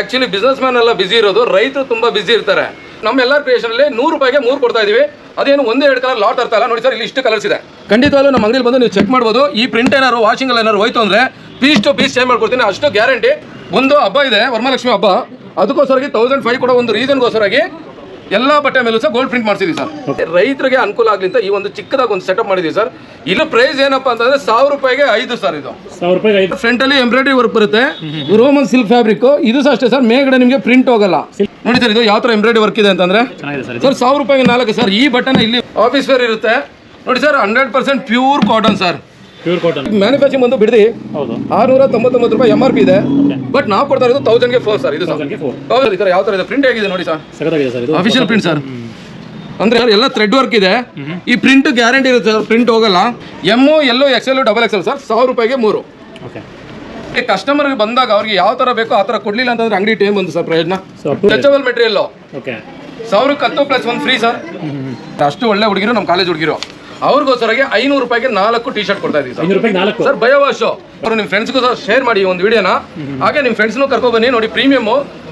Actually business man ಎಲ್ಲ ಬಿಸಿ ಇರೋದು. ರೈತರು ತುಂಬಾ ಬಿಸಿ ಇರ್ತಾರೆ. ನಮ್ಮ ಎಲ್ಲ ಕ್ರಿಯೇಷನ್ ಅಲ್ಲಿ ನೂರು ರೂಪಾಯಿಗೆ ಮೂರು ಕೊಡ್ತಾ ಇದೀವಿ. ಅದೇನು ಒಂದೇ ಎರಡು ಕಲರ್ ಲಾಟ್ ಇರ್ತಲ್ಲ ನೋಡಿ ಸರ್, ಇಲ್ಲಿ ಇಷ್ಟು ಕಲರ್ಸ್ ಇದೆ. ಖಂಡಿತವಾಗ್ಲೂ ನಮ್ಮ ಅಂಗಡಿಲಿ ಬಂದು ನೀವು ಚೆಕ್ ಮಾಡ್ಬೋದು. ಈ ಪ್ರಿಂಟ್ ಏನಾದ್ರು ವಾಷಿಂಗ್ ಅಲ್ಲಿ ಏನಾದ್ರು ಹೋಯ್ತು ಅಂದ್ರೆ ಪೀಸ್ ಟು ಪೀಸ್ ಚೇಂಜ್ ಮಾಡ್ಕೊಡ್ತೀನಿ. ಅಷ್ಟು ಗ್ಯಾರಂಟಿ ಒಂದು ಹಬ್ಬ ಇದೆ, ವರಮಹಾಲಕ್ಷ್ಮಿ ಹಬ್ಬ. ಅದಕ್ಕೋಸ್ಕರ ತೌಸಂಡ್ ಫೈವ್ ಕೂಡ ಒಂದು ರೀಸನ್ಗೋಸ್ಕರವಾಗಿ ಎಲ್ಲ ಬಟ್ಟೆ ಮೇಲೂ ಸಹ ಗೋಲ್ಡ್ ಪ್ರಿಂಟ್ ಮಾಡಿಸಿದ್ವಿ ಸರ್. ರೈತರಿಗೆ ಅನುಕೂಲ ಆಗ್ಲಿ ಅಂತ ಈ ಒಂದು ಚಿಕ್ಕದಾಗಿ ಒಂದು ಸೆಟಪ್ ಮಾಡಿದೀವಿ ಸರ್. ಇಲ್ಲಿ ಪ್ರೈಸ್ ಏನಪ್ಪಾ ಅಂತಂದ್ರೆ ಸಾವಿರ ರೂಪಾಯಿಗೆ ಐದು ಸರ್ ಇದು. ಸಾವಿರ ರೂಪಾಯಿಗೆ ಐದು. ಫ್ರಂಟ್ ಅಲ್ಲಿ ಎಂಬ್ರಾಯ್ಡರಿ ವರ್ಕ್ ಬರುತ್ತೆ. ರೋಮನ್ ಸಿಲ್ಕ್ ಫ್ಯಾಬ್ರಿಕ್ ಇದು ಸಹ ಅಷ್ಟೇ ಸರ್. ಮೇಗಡೆ ನಿಮಗೆ ಪ್ರಿಂಟ್ ಹೋಗಲ್ಲ. ನೋಡಿ ಸರ್ ಇದು ಯಾವ ತರ ಎಂಬ್ರಾಯ್ಡರಿ ವರ್ಕ್ ಇದೆ ಅಂತಂದ್ರೆ. ಸರ್ ಸರ್ ಸಾವಿರ ರೂಪಾಯಿಗೆ ನಾಲ್ಕು ಸರ್. ಈ ಬಟನ್ ಇಲ್ಲಿ ಆಫೀಸ್ ವೇರ್ ಇರುತ್ತೆ. ನೋಡಿ sir hundred percent pure cotton sir. Pure cotton manufacturing ಬಂದು ಬಿಡದಿ ಹೌದು. ಆರ್ನೂರ ತೊಂಬತ್ತೊಂಬತ್ತು ರೂಪಾಯಿ ಎಂ ಆರ್ ಪಿ ಇದೆ. ಬಟ್ ನಾವು ಕೊಡ್ತಾ ಇರೋದು ತೌಸಂಡ್ಗೆ ಫೋರ್ ಸರ್ ಇದು ಹೌದು ಈ ಥರ ಯಾವ ಥರ ಇದೆ? ಪ್ರಿಂಟ್ ಆಗಿದೆ ನೋಡಿ ಸರ್ ಸರ್ ಇದು ಅಫಿಷಿಯಲ್ ಪ್ರಿಂಟ್ ಸರ್ ಅಂದ್ರೆ ಎಲ್ಲ ಥ್ರೆಡ್ ವರ್ಕ್ ಇದೆ. ಈ ಪ್ರಿಂಟ್ ಗ್ಯಾರಂಟಿ ಇರುತ್ತೆ ಸರ್ ಪ್ರಿಂಟ್ ಹೋಗಲ್ಲ. M L XL double XL sir ಸಾವಿರ ರೂಪಾಯಿಗೆ ಮೂರು. ಓಕೆ ಈ ಕಸ್ಟಮರ್ಗೆ ಬಂದಾಗ ಅವ್ರಿಗೆ ಯಾವ ತರ ಬೇಕೋ ಆ ತರ ಕೊಡ್ಲಿಲ್ಲ ಅಂತಂದ್ರೆ ಅಂಗಡಿ ಟೈಮ್ ಬಂದು ಸರ್ ಪ್ರಯೋಜನ. ಟಚಬಲ್ ಮೆಟೀರಿಯಲ್ ಓಕೆ ಸಾವಿರಕ್ಕೆ ಹತ್ತು ಪ್ಲಸ್ ಒಂದು ಫ್ರೀ ಸರ್ ಅಷ್ಟು ಒಳ್ಳೆ ಹುಡುಗಿರು ನಮ್ಮ ಕಾಲೇಜ್ ಹುಡುಗಿರು. ಅವ್ರಿಗೋಸ್ಕರಗೆ ಐನೂರು ರೂಪಾಯಿಗೆ ನಾಲ್ಕು ಟಿ ಶರ್ಟ್ ಕೊಡ್ತಾ ಇದೀವಿ ಸರ್. ಐನೂರು ರೂಪಾಯಿಗೆ ನಾಲ್ಕು? ಸರ್ ಬಯೋವಾಶು ಅವರು ನಿಮ್ಮ ಫ್ರೆಂಡ್ಸ್ಗೂ ಸಹ ಶೇರ್ ಮಾಡಿ ಒಂದು ವಿಡಿಯೋನ ಹಾಗೆ ನಿಮ್ಮ ಫ್ರೆಂಡ್ಸ್ನೂ ಕರ್ಕೊ ಬನ್ನಿ. ನೋಡಿ premium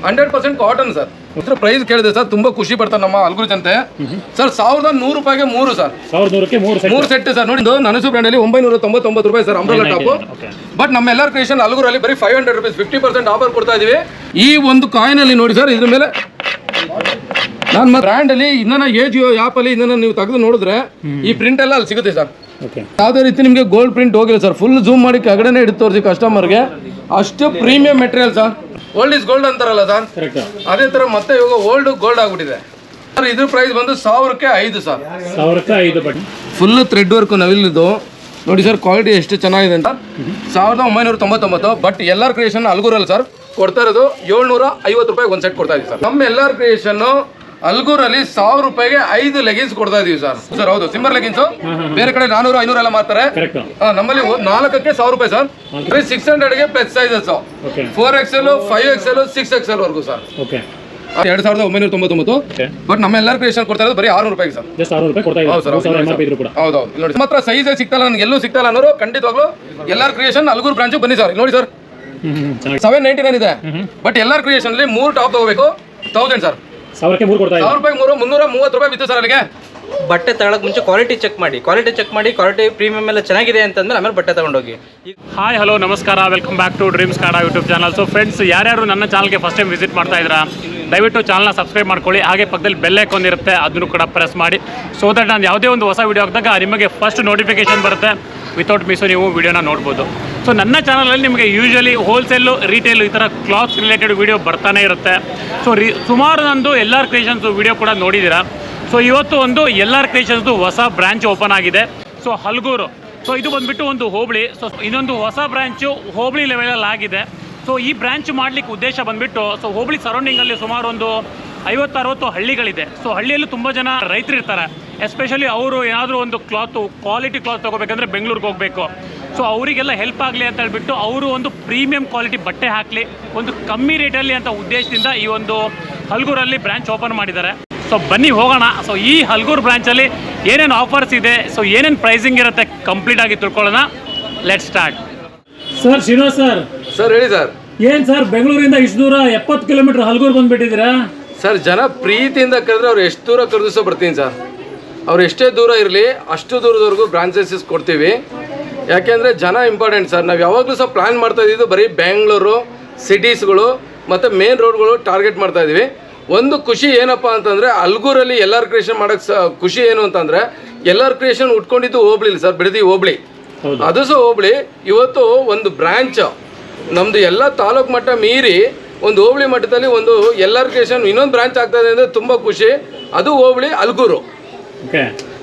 hundred percent cotton sir. ಇದ್ರ ಪ್ರೈಸ್ ಕೇಳಿದೆ ಸರ್ ತುಂಬಾ ಖುಷಿ ಪಡ್ತಾರೆ ನಮ್ಮ ಅಲ್ಗುರು ಜನತೆ ಸರ್ ಸಾವಿರದ ನೂರು ರೂಪಾಯಿಗೆ ಮೂರು ಸರ್. ಮೂರು ಸೆಟ್ ಸರ್. ನೋಡಿ ನನಸು ಬ್ರ್ಯಾಂಡ್ ಅಲ್ಲಿ ಒಂಬೈನೂರ ತೊಂಬತ್ತೊಂಬತ್ತು ರೂಪಾಯಿ ಸರ್ ಅಂಬ್ರಲ್ಲ ಟಾಪ್ ಬಟ್ ನಮ್ಮ ಎಲ್ಲರ ಕ್ರಿಯೇಷನ್ ಅಲ್ಗುರಲ್ಲಿ ಬರೀ five hundred rupees fifty percent offer ಕೊಡ್ತಾ ಇದೀವಿ. ಈ ಒಂದು ಕಾಯಿನ್ ಅಲ್ಲಿ ನೋಡಿ ಸರ್ ಇದ್ರ ಮೇಲೆ ನಾನು ಬ್ರ್ಯಾಂಡ್ ಅಲ್ಲಿ ಇನ್ನನ ಎಜಿಯೋ ಆ್ಯಪ್ ಅಲ್ಲಿ ಇನ್ನನ ನೀವು ತೆಗೆದು ನೋಡಿದ್ರೆ ಈ ಪ್ರಿಂಟ್ ಎಲ್ಲ ಅಲ್ಲಿ ಸಿಗುತ್ತೆ ಸರ್. ಯಾವುದೇ ರೀತಿ ನಿಮಗೆ ಗೋಲ್ಡ್ ಪ್ರಿಂಟ್ ಹೋಗಿಲ್ಲ ಸರ್. ಫುಲ್ ಜೂಮ್ ಮಾಡಿ ಕೆಳಗಡೆನೆ ಹಿಡಿದು ತೋರಿಸಿ ಕಸ್ಟಮರ್ಗೆ ಅಷ್ಟು premium material sir. Old is gold ಅಂತಾರಲ್ಲ ಸರ್. ಅದೇ ಥರ ಮತ್ತೆ ಇವಾಗ ಓಲ್ಡ್ ಗೋಲ್ಡ್ ಆಗ್ಬಿಟ್ಟಿದೆ. ಸರ್ ಇದ್ರ ಪ್ರೈಸ್ ಬಂದು ಸಾವಿರಕ್ಕೆ ಐದು ಸರ್. ಸಾವಿರಕ್ಕೆ ಐದು ಬಟ್ ಫುಲ್ ಥ್ರೆಡ್ ವರ್ಕ್ ನವಿಲಿದ್ದು ನೋಡಿ ಸರ್ ಕ್ವಾಲಿಟಿ ಎಷ್ಟು ಚೆನ್ನಾಗಿದೆ ಅಂತ. ಸಾವಿರದ ಒಂಬೈನೂರ ತೊಂಬತ್ತೊಂಬತ್ತು ಬಟ್ ಎಲ್ಲಾರ್ ಕ್ರಿಯೇಷನ್ ಅಲ್ಗೂರಲ್ಲಿ ಸರ್. ಕೊಡ್ತಾ ಇರೋದು ಏಳ್ನೂರ ಐವತ್ತು ರೂಪಾಯಿ ಒಂದು ಸೆಟ್ ಕೊಡ್ತಾ ಇದ್ದೀವಿ ಸರ್. ನಮ್ಮ ಎಲ್ಲಾರ್ ಕ್ರಿಯೇಷನ್ ಅಲ್ಗೂರಲ್ಲಿ ಸಾವಿರ ರೂಪಾಯಿಗೆ ಐದು ಲೆಗಿನ್ಸ್ ಕೊಡ್ತಾ ಇದೀವಿ ಸರ್ ಸರ್ ಹೌದು ಸಿಂಬರ್ ಲೆಗಿನ್ಸ್ ಬೇರೆ ಕಡೆ ನಾನೂರು ಐನೂರು ಎಲ್ಲ ಮಾರ್ತಾರೆ. ನಮ್ಮಲ್ಲಿ ನಾಲ್ಕಕ್ಕೆ ಸಾವಿರ ರೂಪಾಯಿ ಸರ್ ಬರೀ six ಹಂಡ್ರೆಡ್ಗೆ plus sizes four XL five XL six XL ವರ್ಗು ಸರ್ ಎರಡ್ ಸಾವಿರದ ಒಂಬೈನೂರ ತೊಂಬತ್ತೊಂಬತ್ತು. ಬಟ್ ನಮ್ಮ ಎಲ್ಲಾರ್ ಕ್ರಿಯೇಷನ್ ಕೊಡ್ತಾ ಇರೋದು ಬರೀ ಆರು ರೂಪಾಯಿಗೆ ಸರ್ ರೂಪಾಯಿ ಹೌದು ಸರ್ ಇಲ್ಲಿ ನೋಡಿ ಮಾತ್ರ ಸೈಜ್ ಸಿಗ್ತಲ್ಲ ನನಗೆ ಎಲ್ಲೂ ಸಿಗ್ತಲ್ಲ ಅನ್ನೋರು ಖಂಡಿತವಾಗ್ಲೂ L R creation Algur branch ಬನ್ನಿ ಸರ್ ನೋಡಿ ಸರ್ ಸೆವೆನ್ ನೈಂಟಿ ನೈನ್ ಇದೆ. ಬಟ್ ಎಲ್ಲಾರ್ ಕ್ರಿಯೇಷನ್ ಅಲ್ಲಿ ಮೂರು ಟಾಪ್ ತಗೋಬೇಕು. ತೌಸಂಡ್ ಸರ್ ಸಾವಿರಕ್ಕೆ ಮೂರು ಕೊಡ್ತಾ ಇದ್ದಾರೆ. ಸಾವಿರ ರೂಪಾಯಿ ಮೂರು ಮುನ್ನೂರ ಮೂವತ್ತು ರೂಪಾಯಿ ಬಿತ್ತು ಸರ್ ಅಲ್ಲಿಗೆ. ಬಟ್ಟೆ ತಗೊಳಕ್ ಮುಂಚೆ ಕ್ವಾಲಿಟಿ ಚೆಕ್ ಮಾಡಿ. ಕ್ವಾಲಿಟಿ ಚೆಕ್ ಮಾಡಿ ಕ್ವಾಲಿಟಿ ಪ್ರೀಮಿಯಂ ಎಲ್ಲ ಚೆನ್ನಾಗಿದೆ ಅಂತಂದ್ರೆ ಆಮೇಲೆ ಬಟ್ಟೆ ತಗೊಂಡೋಗಿ. ಹಾಯ್ ಹಲೋ ನಮಸ್ಕಾರ. ವೆಲ್ಕಮ್ ಬ್ಯಾಕ್ ಟು ಡ್ರೀಮ್ಸ್ ಕಾಡ ಯೂಟ್ಯೂಬ್ ಚಾನಲ್ ಸೊ ಫ್ರೆಂಡ್ಸ್ ಯಾರ್ಯಾರು ನನ್ನ ಚಾನಲ್ಗೆ ಫಸ್ಟ್ ಟೈಮ್ ವಿಸಿಟ್ ಮಾಡ್ತಾ ಇದ್ದೀರಾ ದಯವಿಟ್ಟು ಚಾನಲ್ನ ಸಬ್ಸ್ಕ್ರೈಬ್ ಮಾಡ್ಕೊಳ್ಳಿ. ಹಾಗೆ ಪಕ್ಕದಲ್ಲಿ ಬೆಲ್ ಐಕಾನ್ ಇರುತ್ತೆ ಅದನ್ನು ಕೂಡ ಪ್ರೆಸ್ ಮಾಡಿ. ಸೊ ದಟ್ ನಾನು ಯಾವುದೇ ಒಂದು ಹೊಸ ವೀಡಿಯೋ ಹಾಕಿದಾಗ ನಿಮಗೆ ಫಸ್ಟ್ ನೋಟಿಫಿಕೇಶನ್ ಬರುತ್ತೆ. ವಿತೌಟ್ ಮಿಸ್ಸು ನೀವು ವೀಡಿಯೋನ ನೋಡ್ಬೋದು. ಸೊ ನನ್ನ ಚಾನಲಲ್ಲಿ ನಿಮಗೆ ಯೂಶ್ವಲಿ ಹೋಲ್ಸೇಲು ರೀಟೇಲು ಈ ಥರ ಕ್ಲಾತ್ಸ್ ರಿಲೇಟೆಡ್ ವೀಡಿಯೋ ಬರ್ತಾನೆ ಇರುತ್ತೆ. ಸೊ ರೀ ಸುಮಾರು ನಂದು ಎಲ್ಲ ಕ್ರಿಯೇಷನ್ಸು ವೀಡಿಯೋ ಕೂಡ ನೋಡಿದ್ದೀರಾ? ಸೊ ಇವತ್ತು ಒಂದು ಎಲ್ಲ ಕ್ರಿಯೇಷನ್ಸ್ದು ಹೊಸ ಬ್ರ್ಯಾಂಚ್ ಓಪನ್ ಆಗಿದೆ. ಸೊ ಹಲ್ಗೂರು. ಸೊ ಇದು ಬಂದುಬಿಟ್ಟು ಒಂದು ಹೋಬಳಿ. ಸೊ ಇನ್ನೊಂದು ಹೊಸ ಬ್ರ್ಯಾಂಚು ಹೋಬಳಿ ಲೆವೆಲಲ್ಲಿ ಆಗಿದೆ. ಸೊ ಈ ಬ್ರಾಂಚ್ ಮಾಡ್ಲಿಕ್ಕೆ ಉದ್ದೇಶ ಬಂದ್ಬಿಟ್ಟು ಸೊ ಹೋಬಳಿ ಸರೌಂಡಿಂಗಲ್ಲಿ ಸುಮಾರು ಒಂದು ಐವತ್ತು ಅರವತ್ತು ಹಳ್ಳಿಗಳಿದೆ. ಸೊ ಹಳ್ಳಿಯಲ್ಲಿ ತುಂಬ ಜನ ರೈತರು ಇರ್ತಾರೆ ಎಸ್ಪೆಷಲಿ ಅವರು ಏನಾದರೂ ಒಂದು ಕ್ಲಾತು ಕ್ವಾಲಿಟಿ ಕ್ಲಾತ್ ತೊಗೋಬೇಕಂದ್ರೆ ಬೆಂಗಳೂರಿಗೆ ಹೋಗಬೇಕು. ಸೊ ಅವರಿಗೆಲ್ಲ ಹೆಲ್ಪ್ ಆಗಲಿ ಅಂತ ಹೇಳ್ಬಿಟ್ಟು ಅವರು ಒಂದು ಪ್ರೀಮಿಯಂ ಕ್ವಾಲಿಟಿ ಬಟ್ಟೆ ಹಾಕಲಿ ಒಂದು ಕಮ್ಮಿ ರೇಟಲ್ಲಿ ಅಂತ ಉದ್ದೇಶದಿಂದ ಈ ಒಂದು ಹಲ್ಗೂರಲ್ಲಿ ಬ್ರಾಂಚ್ ಓಪನ್ ಮಾಡಿದ್ದಾರೆ. ಸೊ ಬನ್ನಿ ಹೋಗೋಣ. ಸೊ ಈ ಹಲ್ಗೂರು ಬ್ರಾಂಚಲ್ಲಿ ಏನೇನು ಆಫರ್ಸ್ ಇದೆ ಸೊ ಏನೇನು ಪ್ರೈಸಿಂಗ್ ಇರುತ್ತೆ ಕಂಪ್ಲೀಟ್ ಆಗಿ ತಿಳ್ಕೊಳ್ಳೋಣ. Let start sir Shiro sir. Sir ಹೇಳಿ ಸರ್. ಏನು ಸರ್ ಬೆಂಗಳೂರಿಂದ ಇಷ್ಟು ದೂರ ಎಪ್ಪತ್ತು ಕಿಲೋಮೀಟರ್ ಹಲ್ಗೂರು ಬಂದ್ಬಿಟ್ಟಿದ್ದೀರಾ? ಸರ್ ಜನ ಪ್ರೀತಿಯಿಂದ ಕರೆದ್ರೆ ಅವ್ರು ಎಷ್ಟು ದೂರ ಕರೆದು ಸಹ ಬರ್ತೀನಿ ಸರ್. ಅವ್ರು ಎಷ್ಟೇ ದೂರ ಇರಲಿ ಅಷ್ಟು ದೂರದವರೆಗೂ ಬ್ರಾಂಚಸ್ ಕೊಡ್ತೀವಿ. ಯಾಕೆಂದರೆ ಜನ ಇಂಪಾರ್ಟೆಂಟ್ ಸರ್. ನಾವು ಯಾವಾಗಲೂ ಸಹ ಪ್ಲ್ಯಾನ್ ಮಾಡ್ತಾ ಇದ್ದಿದ್ದು ಬರೀ ಬ್ಯಾಂಗ್ಳೂರು ಸಿಟೀಸ್ಗಳು ಮತ್ತು ಮೇನ್ ರೋಡ್ಗಳು ಟಾರ್ಗೆಟ್ ಮಾಡ್ತಾ ಇದ್ದೀವಿ. ಒಂದು ಖುಷಿ ಏನಪ್ಪ ಅಂತಂದರೆ ಅಲ್ಗೂರಲ್ಲಿ ಎಲ್ಲರ್ ಕ್ರಿಯೇಷನ್ ಮಾಡೋಕ್ಕೆ ಸ ಖುಷಿ ಏನು ಅಂತಂದರೆ ಎಲ್ಲರ್ ಕ್ರಿಯೇಷನ್ ಉಟ್ಕೊಂಡಿದ್ದು ಹೋಗ್ಲಿಲ್ಲ ಸರ್ ಬಿಡದಿ ಹೋಬಳಿ. ಅದು ಸಹ ಹೋಬಳಿ ಇವತ್ತು ಒಂದು ಬ್ರ್ಯಾಂಚ್ ನಮ್ಮದು ಎಲ್ಲ ತಾಲೂಕು ಮಟ್ಟ ಮೀರಿ ಒಂದು ಹೋಬಳಿ ಮಟ್ಟದಲ್ಲಿ ಒಂದು ಎಲ್ಲರ ಕೇಶನ್ ಇನ್ನೊಂದು ಬ್ರಾಂಚ್ ಆಗ್ತಾ ಇದೆ ಅಂದರೆ ತುಂಬ ಖುಷಿ. ಅದು ಹೋಬಳಿ ಅಲ್ಗೂರು. ಓಕೆ.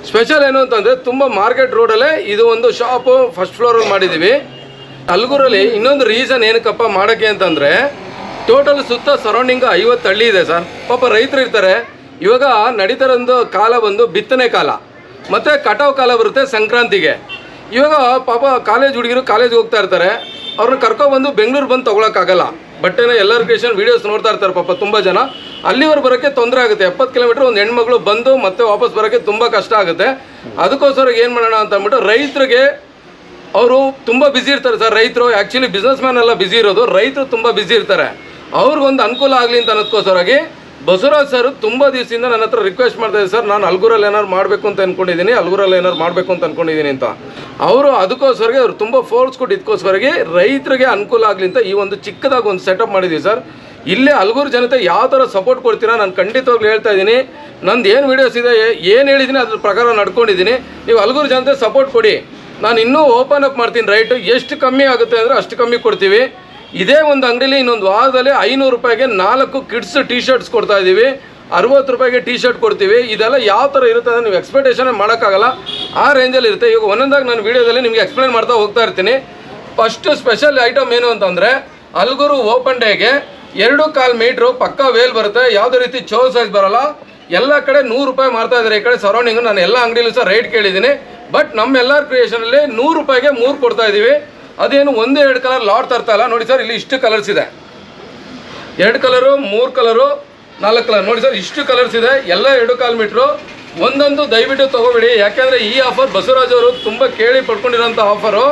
ಸ್ಪೆಷಲ್ ಏನು ಅಂತಂದರೆ ತುಂಬ ಮಾರ್ಕೆಟ್ ರೋಡಲ್ಲೇ ಇದು ಒಂದು ಶಾಪು ಫಸ್ಟ್ ಫ್ಲೋರಲ್ಲಿ ಮಾಡಿದ್ದೀವಿ ಅಲ್ಗೂರಲ್ಲಿ ಇನ್ನೊಂದು ರೀಸನ್ ಏನಕ್ಕಪ್ಪ ಮಾಡೋಕ್ಕೆ ಅಂತಂದರೆ ಟೋಟಲ್ ಸುತ್ತ ಸರೌಂಡಿಂಗ್ ಐವತ್ತು ಹಳ್ಳಿ ಇದೆ ಸರ್. ಪಾಪ ರೈತರು ಇರ್ತಾರೆ. ಇವಾಗ ನಡೀತಾರೊಂದು ಕಾಲ ಬಂದು ಬಿತ್ತನೆ ಕಾಲ. ಮತ್ತು ಕಟಾವು ಕಾಲ ಬರುತ್ತೆ ಸಂಕ್ರಾಂತಿಗೆ. ಇವಾಗ ಪಾಪ ಕಾಲೇಜ್ ಹುಡುಗಿರು ಕಾಲೇಜ್ಗೆ ಹೋಗ್ತಾ ಇರ್ತಾರೆ. ಅವ್ರನ್ನ ಕರ್ಕೊಬಂದು ಬೆಂಗಳೂರು ಬಂದು ತೊಗೊಳಕ್ಕಾಗಲ್ಲ. ಬಟ್ಟೆನ ಎಲ್ಲರ ಲೊಕೇಶನ್ ವೀಡಿಯೋಸ್ ನೋಡ್ತಾ ಇರ್ತಾರೆ ಪಾಪ ತುಂಬ ಜನ. ಅಲ್ಲಿವರೆಗೆ ಬರೋಕ್ಕೆ ತೊಂದರೆ ಆಗುತ್ತೆ. ಎಪ್ಪತ್ತು ಕಿಲೋಮೀಟರ್ ಒಂದು ಹೆಣ್ಮಗಳು ಬಂದು ಮತ್ತೆ ವಾಪಸ್ ಬರೋಕ್ಕೆ ತುಂಬ ಕಷ್ಟ ಆಗುತ್ತೆ. ಅದಕ್ಕೋಸ್ಕರ ಏನು ಮಾಡೋಣ ಅಂತ ಅಂದ್ಬಿಟ್ಟು ರೈತರಿಗೆ ಅವರು ತುಂಬ ಬ್ಯುಸಿ ಇರ್ತಾರೆ ಸರ್. ರೈತರು ಆ್ಯಕ್ಚುಲಿ ಬಿಸ್ನೆಸ್ ಮ್ಯಾನ್ ಎಲ್ಲ ಬ್ಯುಸಿ ಇರೋದು. ರೈತರು ತುಂಬ ಬ್ಯುಸಿ ಇರ್ತಾರೆ. ಅವ್ರಿಗೊಂದು ಅನುಕೂಲ ಆಗಲಿ ಅಂತ ಅನ್ನೋದಕ್ಕೋಸ್ಕರಾಗಿ ಬಸವರಾಜ್ ಸರ್ ತುಂಬ ದಿವಸದಿಂದ ನನ್ನ ಹತ್ರ ರಿಕ್ವೆಸ್ಟ್ ಮಾಡ್ತಾ ಇದ್ದಾರೆ. ಸರ್, ನಾನು ಅಲ್ಗೂರಲ್ಲಿ ಏನಾರು ಮಾಡಬೇಕು ಅಂತ ಅಂದ್ಕೊಂಡಿದ್ದೀನಿ ಅಲ್ಗೂರಲ್ಲಿ ಏನಾರು ಮಾಡಬೇಕು ಅಂತ ಅಂದ್ಕೊಂಡಿದ್ದೀನಿ ಅಂತ. ಅವರು ಅದಕ್ಕೋಸ್ಕರಗೆ ಅವ್ರು ತುಂಬ ಫೋರ್ಸ್ ಕೊಟ್ಟು ರೈತರಿಗೆ ಅನುಕೂಲ ಆಗಲಿ ಅಂತ ಈ ಒಂದು ಚಿಕ್ಕದಾಗಿ ಒಂದು ಸೆಟಪ್ ಮಾಡಿದ್ದೀವಿ ಸರ್. ಇಲ್ಲೇ ಅಲ್ಗೂರು ಜನತೆ ಯಾವ ಥರ ಸಪೋರ್ಟ್ ಕೊಡ್ತೀರಾ ನಾನು ಖಂಡಿತವಾಗ್ಲೂ ಹೇಳ್ತಾ ಇದ್ದೀನಿ. ನಂದು ಏನು ವೀಡಿಯೋಸ್ ಇದೆ, ಏನು ಹೇಳಿದ್ದೀನಿ ಅದ್ರ ಪ್ರಕಾರ ನಡ್ಕೊಂಡಿದ್ದೀನಿ. ನೀವು ಅಲ್ಗೂರು ಜನತೆ ಸಪೋರ್ಟ್ ಕೊಡಿ. ನಾನು ಇನ್ನೂ ಓಪನ್ ಅಪ್ ಮಾಡ್ತೀನಿ, ರೈಟು? ಎಷ್ಟು ಕಮ್ಮಿ ಆಗುತ್ತೆ ಅಂದರೆ ಅಷ್ಟು ಕಮ್ಮಿ ಕೊಡ್ತೀವಿ. ಇದೇ ಒಂದು ಅಂಗಡಿಲಿ ಇನ್ನೊಂದು ವಾರದಲ್ಲಿ ಐನೂರು ರೂಪಾಯಿಗೆ ನಾಲ್ಕು ಕಿಡ್ಸ್ ಟಿ ಶರ್ಟ್ಸ್ ಕೊಡ್ತಾ ಇದ್ದೀವಿ. ಅರವತ್ತು ರೂಪಾಯಿಗೆ ಟಿ ಶರ್ಟ್ ಕೊಡ್ತೀವಿ. ಇದೆಲ್ಲ ಯಾವ ಥರ ಇರುತ್ತೆ ಅಂದರೆ ನೀವು ಎಕ್ಸ್ಪೆಕ್ಟೇಷನ್ ಮಾಡೋಕ್ಕಾಗಲ್ಲ. ಆ ರೇಂಜಲ್ಲಿ ಇರುತ್ತೆ. ಈಗ ಒಂದೊಂದಾಗಿ ನಾನು ವೀಡಿಯೋದಲ್ಲಿ ನಿಮಗೆ ಎಕ್ಸ್ಪ್ಲೈನ್ ಮಾಡ್ತಾ ಹೋಗ್ತಾ ಇರ್ತೀನಿ. ಫಸ್ಟ್ ಸ್ಪೆಷಲ್ ಐಟಮ್ ಏನು ಅಂತಂದರೆ ಅಲ್ಗುರು ಓಪನ್ ಡೇಗೆ ಎರಡು ಕಾಲು ಮೀಟ್ರು ಪಕ್ಕಾ ವೇಲ್ ಬರುತ್ತೆ. ಯಾವುದೇ ರೀತಿ ಚೋ ಸೈಜ್ ಬರಲ್ಲ. ಎಲ್ಲ ಕಡೆ ನೂರು ರೂಪಾಯಿ ಮಾರ್ತಾ ಇದ್ದಾರೆ ಈ ಕಡೆ ಸರೌಂಡಿಂಗು ನಾನು ಎಲ್ಲ ಅಂಗಡಿಲೂ ಸಹ ರೇಟ್ ಕೇಳಿದ್ದೀನಿ. ಬಟ್ ನಮ್ಮೆಲ್ಲರ ಕ್ರಿಯೇಷನಲ್ಲಿ ನೂರು ರೂಪಾಯಿಗೆ ಮೂರು ಕೊಡ್ತಾ ಇದ್ದೀವಿ. ಅದೇನು ಒಂದೇ ಎರಡು ಕಲರ್ ಲಾಟ್ ತರ್ತಾ ಇಲ್ಲ. ನೋಡಿ ಸರ್ ಇಲ್ಲಿ ಇಷ್ಟು ಕಲರ್ಸ್ ಇದೆ. ಎರಡು ಕಲರು ಮೂರು ಕಲರು ನಾಲ್ಕು ಕಲರ್ ನೋಡಿ ಸರ್ ಇಷ್ಟು ಕಲರ್ಸ್ ಇದೆ. ಎಲ್ಲ ಎರಡು ಕಾಲು ಮೀಟ್ರು. ಒಂದೊಂದು ದಯವಿಟ್ಟು ತೊಗೋಬೇಡಿ. ಯಾಕೆಂದರೆ ಈ ಆಫರ್ ಬಸವರಾಜ್ ಅವರು ತುಂಬ ಕೇಳಿ ಪಡ್ಕೊಂಡಿರೋಂಥ ಆಫರು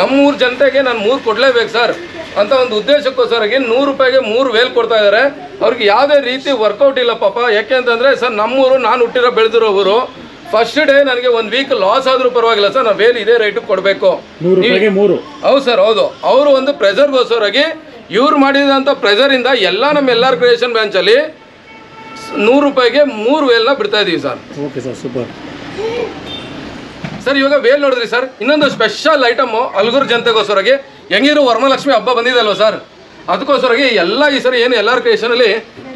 ನಮ್ಮೂರು ಜನತೆಗೆ ನಾನು ಮೂರು ಕೊಡಲೇಬೇಕು ಸರ್ ಅಂತ ಒಂದು ಉದ್ದೇಶಕ್ಕೋಸ್ಕರವಾಗಿ ನೂರು ರೂಪಾಯಿಗೆ ಮೂರು ವೇಲ್ ಕೊಡ್ತಾ ಇದ್ದಾರೆ. ಅವ್ರಿಗೆ ಯಾವುದೇ ರೀತಿ ವರ್ಕೌಟ್ ಇಲ್ಲ ಪಾಪ. ಯಾಕೆ ಅಂತಂದರೆ ಸರ್ ನಮ್ಮೂರು ನಾನು ಹುಟ್ಟಿರೋ ಬೆಳೆದಿರೋ ಊರು. ಫಸ್ಟ್ ಡೇ ನನಗೆ ಒಂದು ವೀಕ್ ಲಾಸ್ ಆದರೂ ಪರವಾಗಿಲ್ಲ ಸರ್ ನಾವು ವೇಲ್ ಇದೇ ರೇಟಿಗೆ ಕೊಡಬೇಕು? ಮೂರು. ಹೌದು ಸರ್ ಹೌದು. ಅವರು ಒಂದು ಪ್ರೆಷರ್ಗೋಸ್ಕರಾಗಿ ಇವ್ರು ಮಾಡಿದಂಥ ಪ್ರೆಸರಿಂದ ಎಲ್ಲ ನಮ್ಮ ಎಲ್ಲಾರ್ ಕ್ರಿಯೇಷನ್ ಬ್ರಾಂಚಲ್ಲಿ ನೂರು ರೂಪಾಯಿಗೆ ಮೂರು ವೇಲ್ನ ಬಿಡ್ತಾ ಇದೀವಿ sir okay sir super sir ಇವಾಗ ವೇಲ್ ನೋಡಿದ್ರಿ ಸರ್ ಇನ್ನೊಂದು ಸ್ಪೆಷಲ್ ಐಟಮು ಅಲ್ಗೂರು ಜನತೆಗೋಸ್ಕರಾಗಿ ಹೆಂಗಿರೋ ವರಮಲಕ್ಷ್ಮಿ ಹಬ್ಬ ಬಂದಿದೆ ಅಲ್ವಾ ಸರ್ ಅದಕ್ಕೋಸ್ಕರಾಗಿ ಎಲ್ಲ ಈ ಸರಿ ಏನು ಎಲ್ಲಾರ್ ಕ್ರಿಯೇಷನಲ್ಲಿ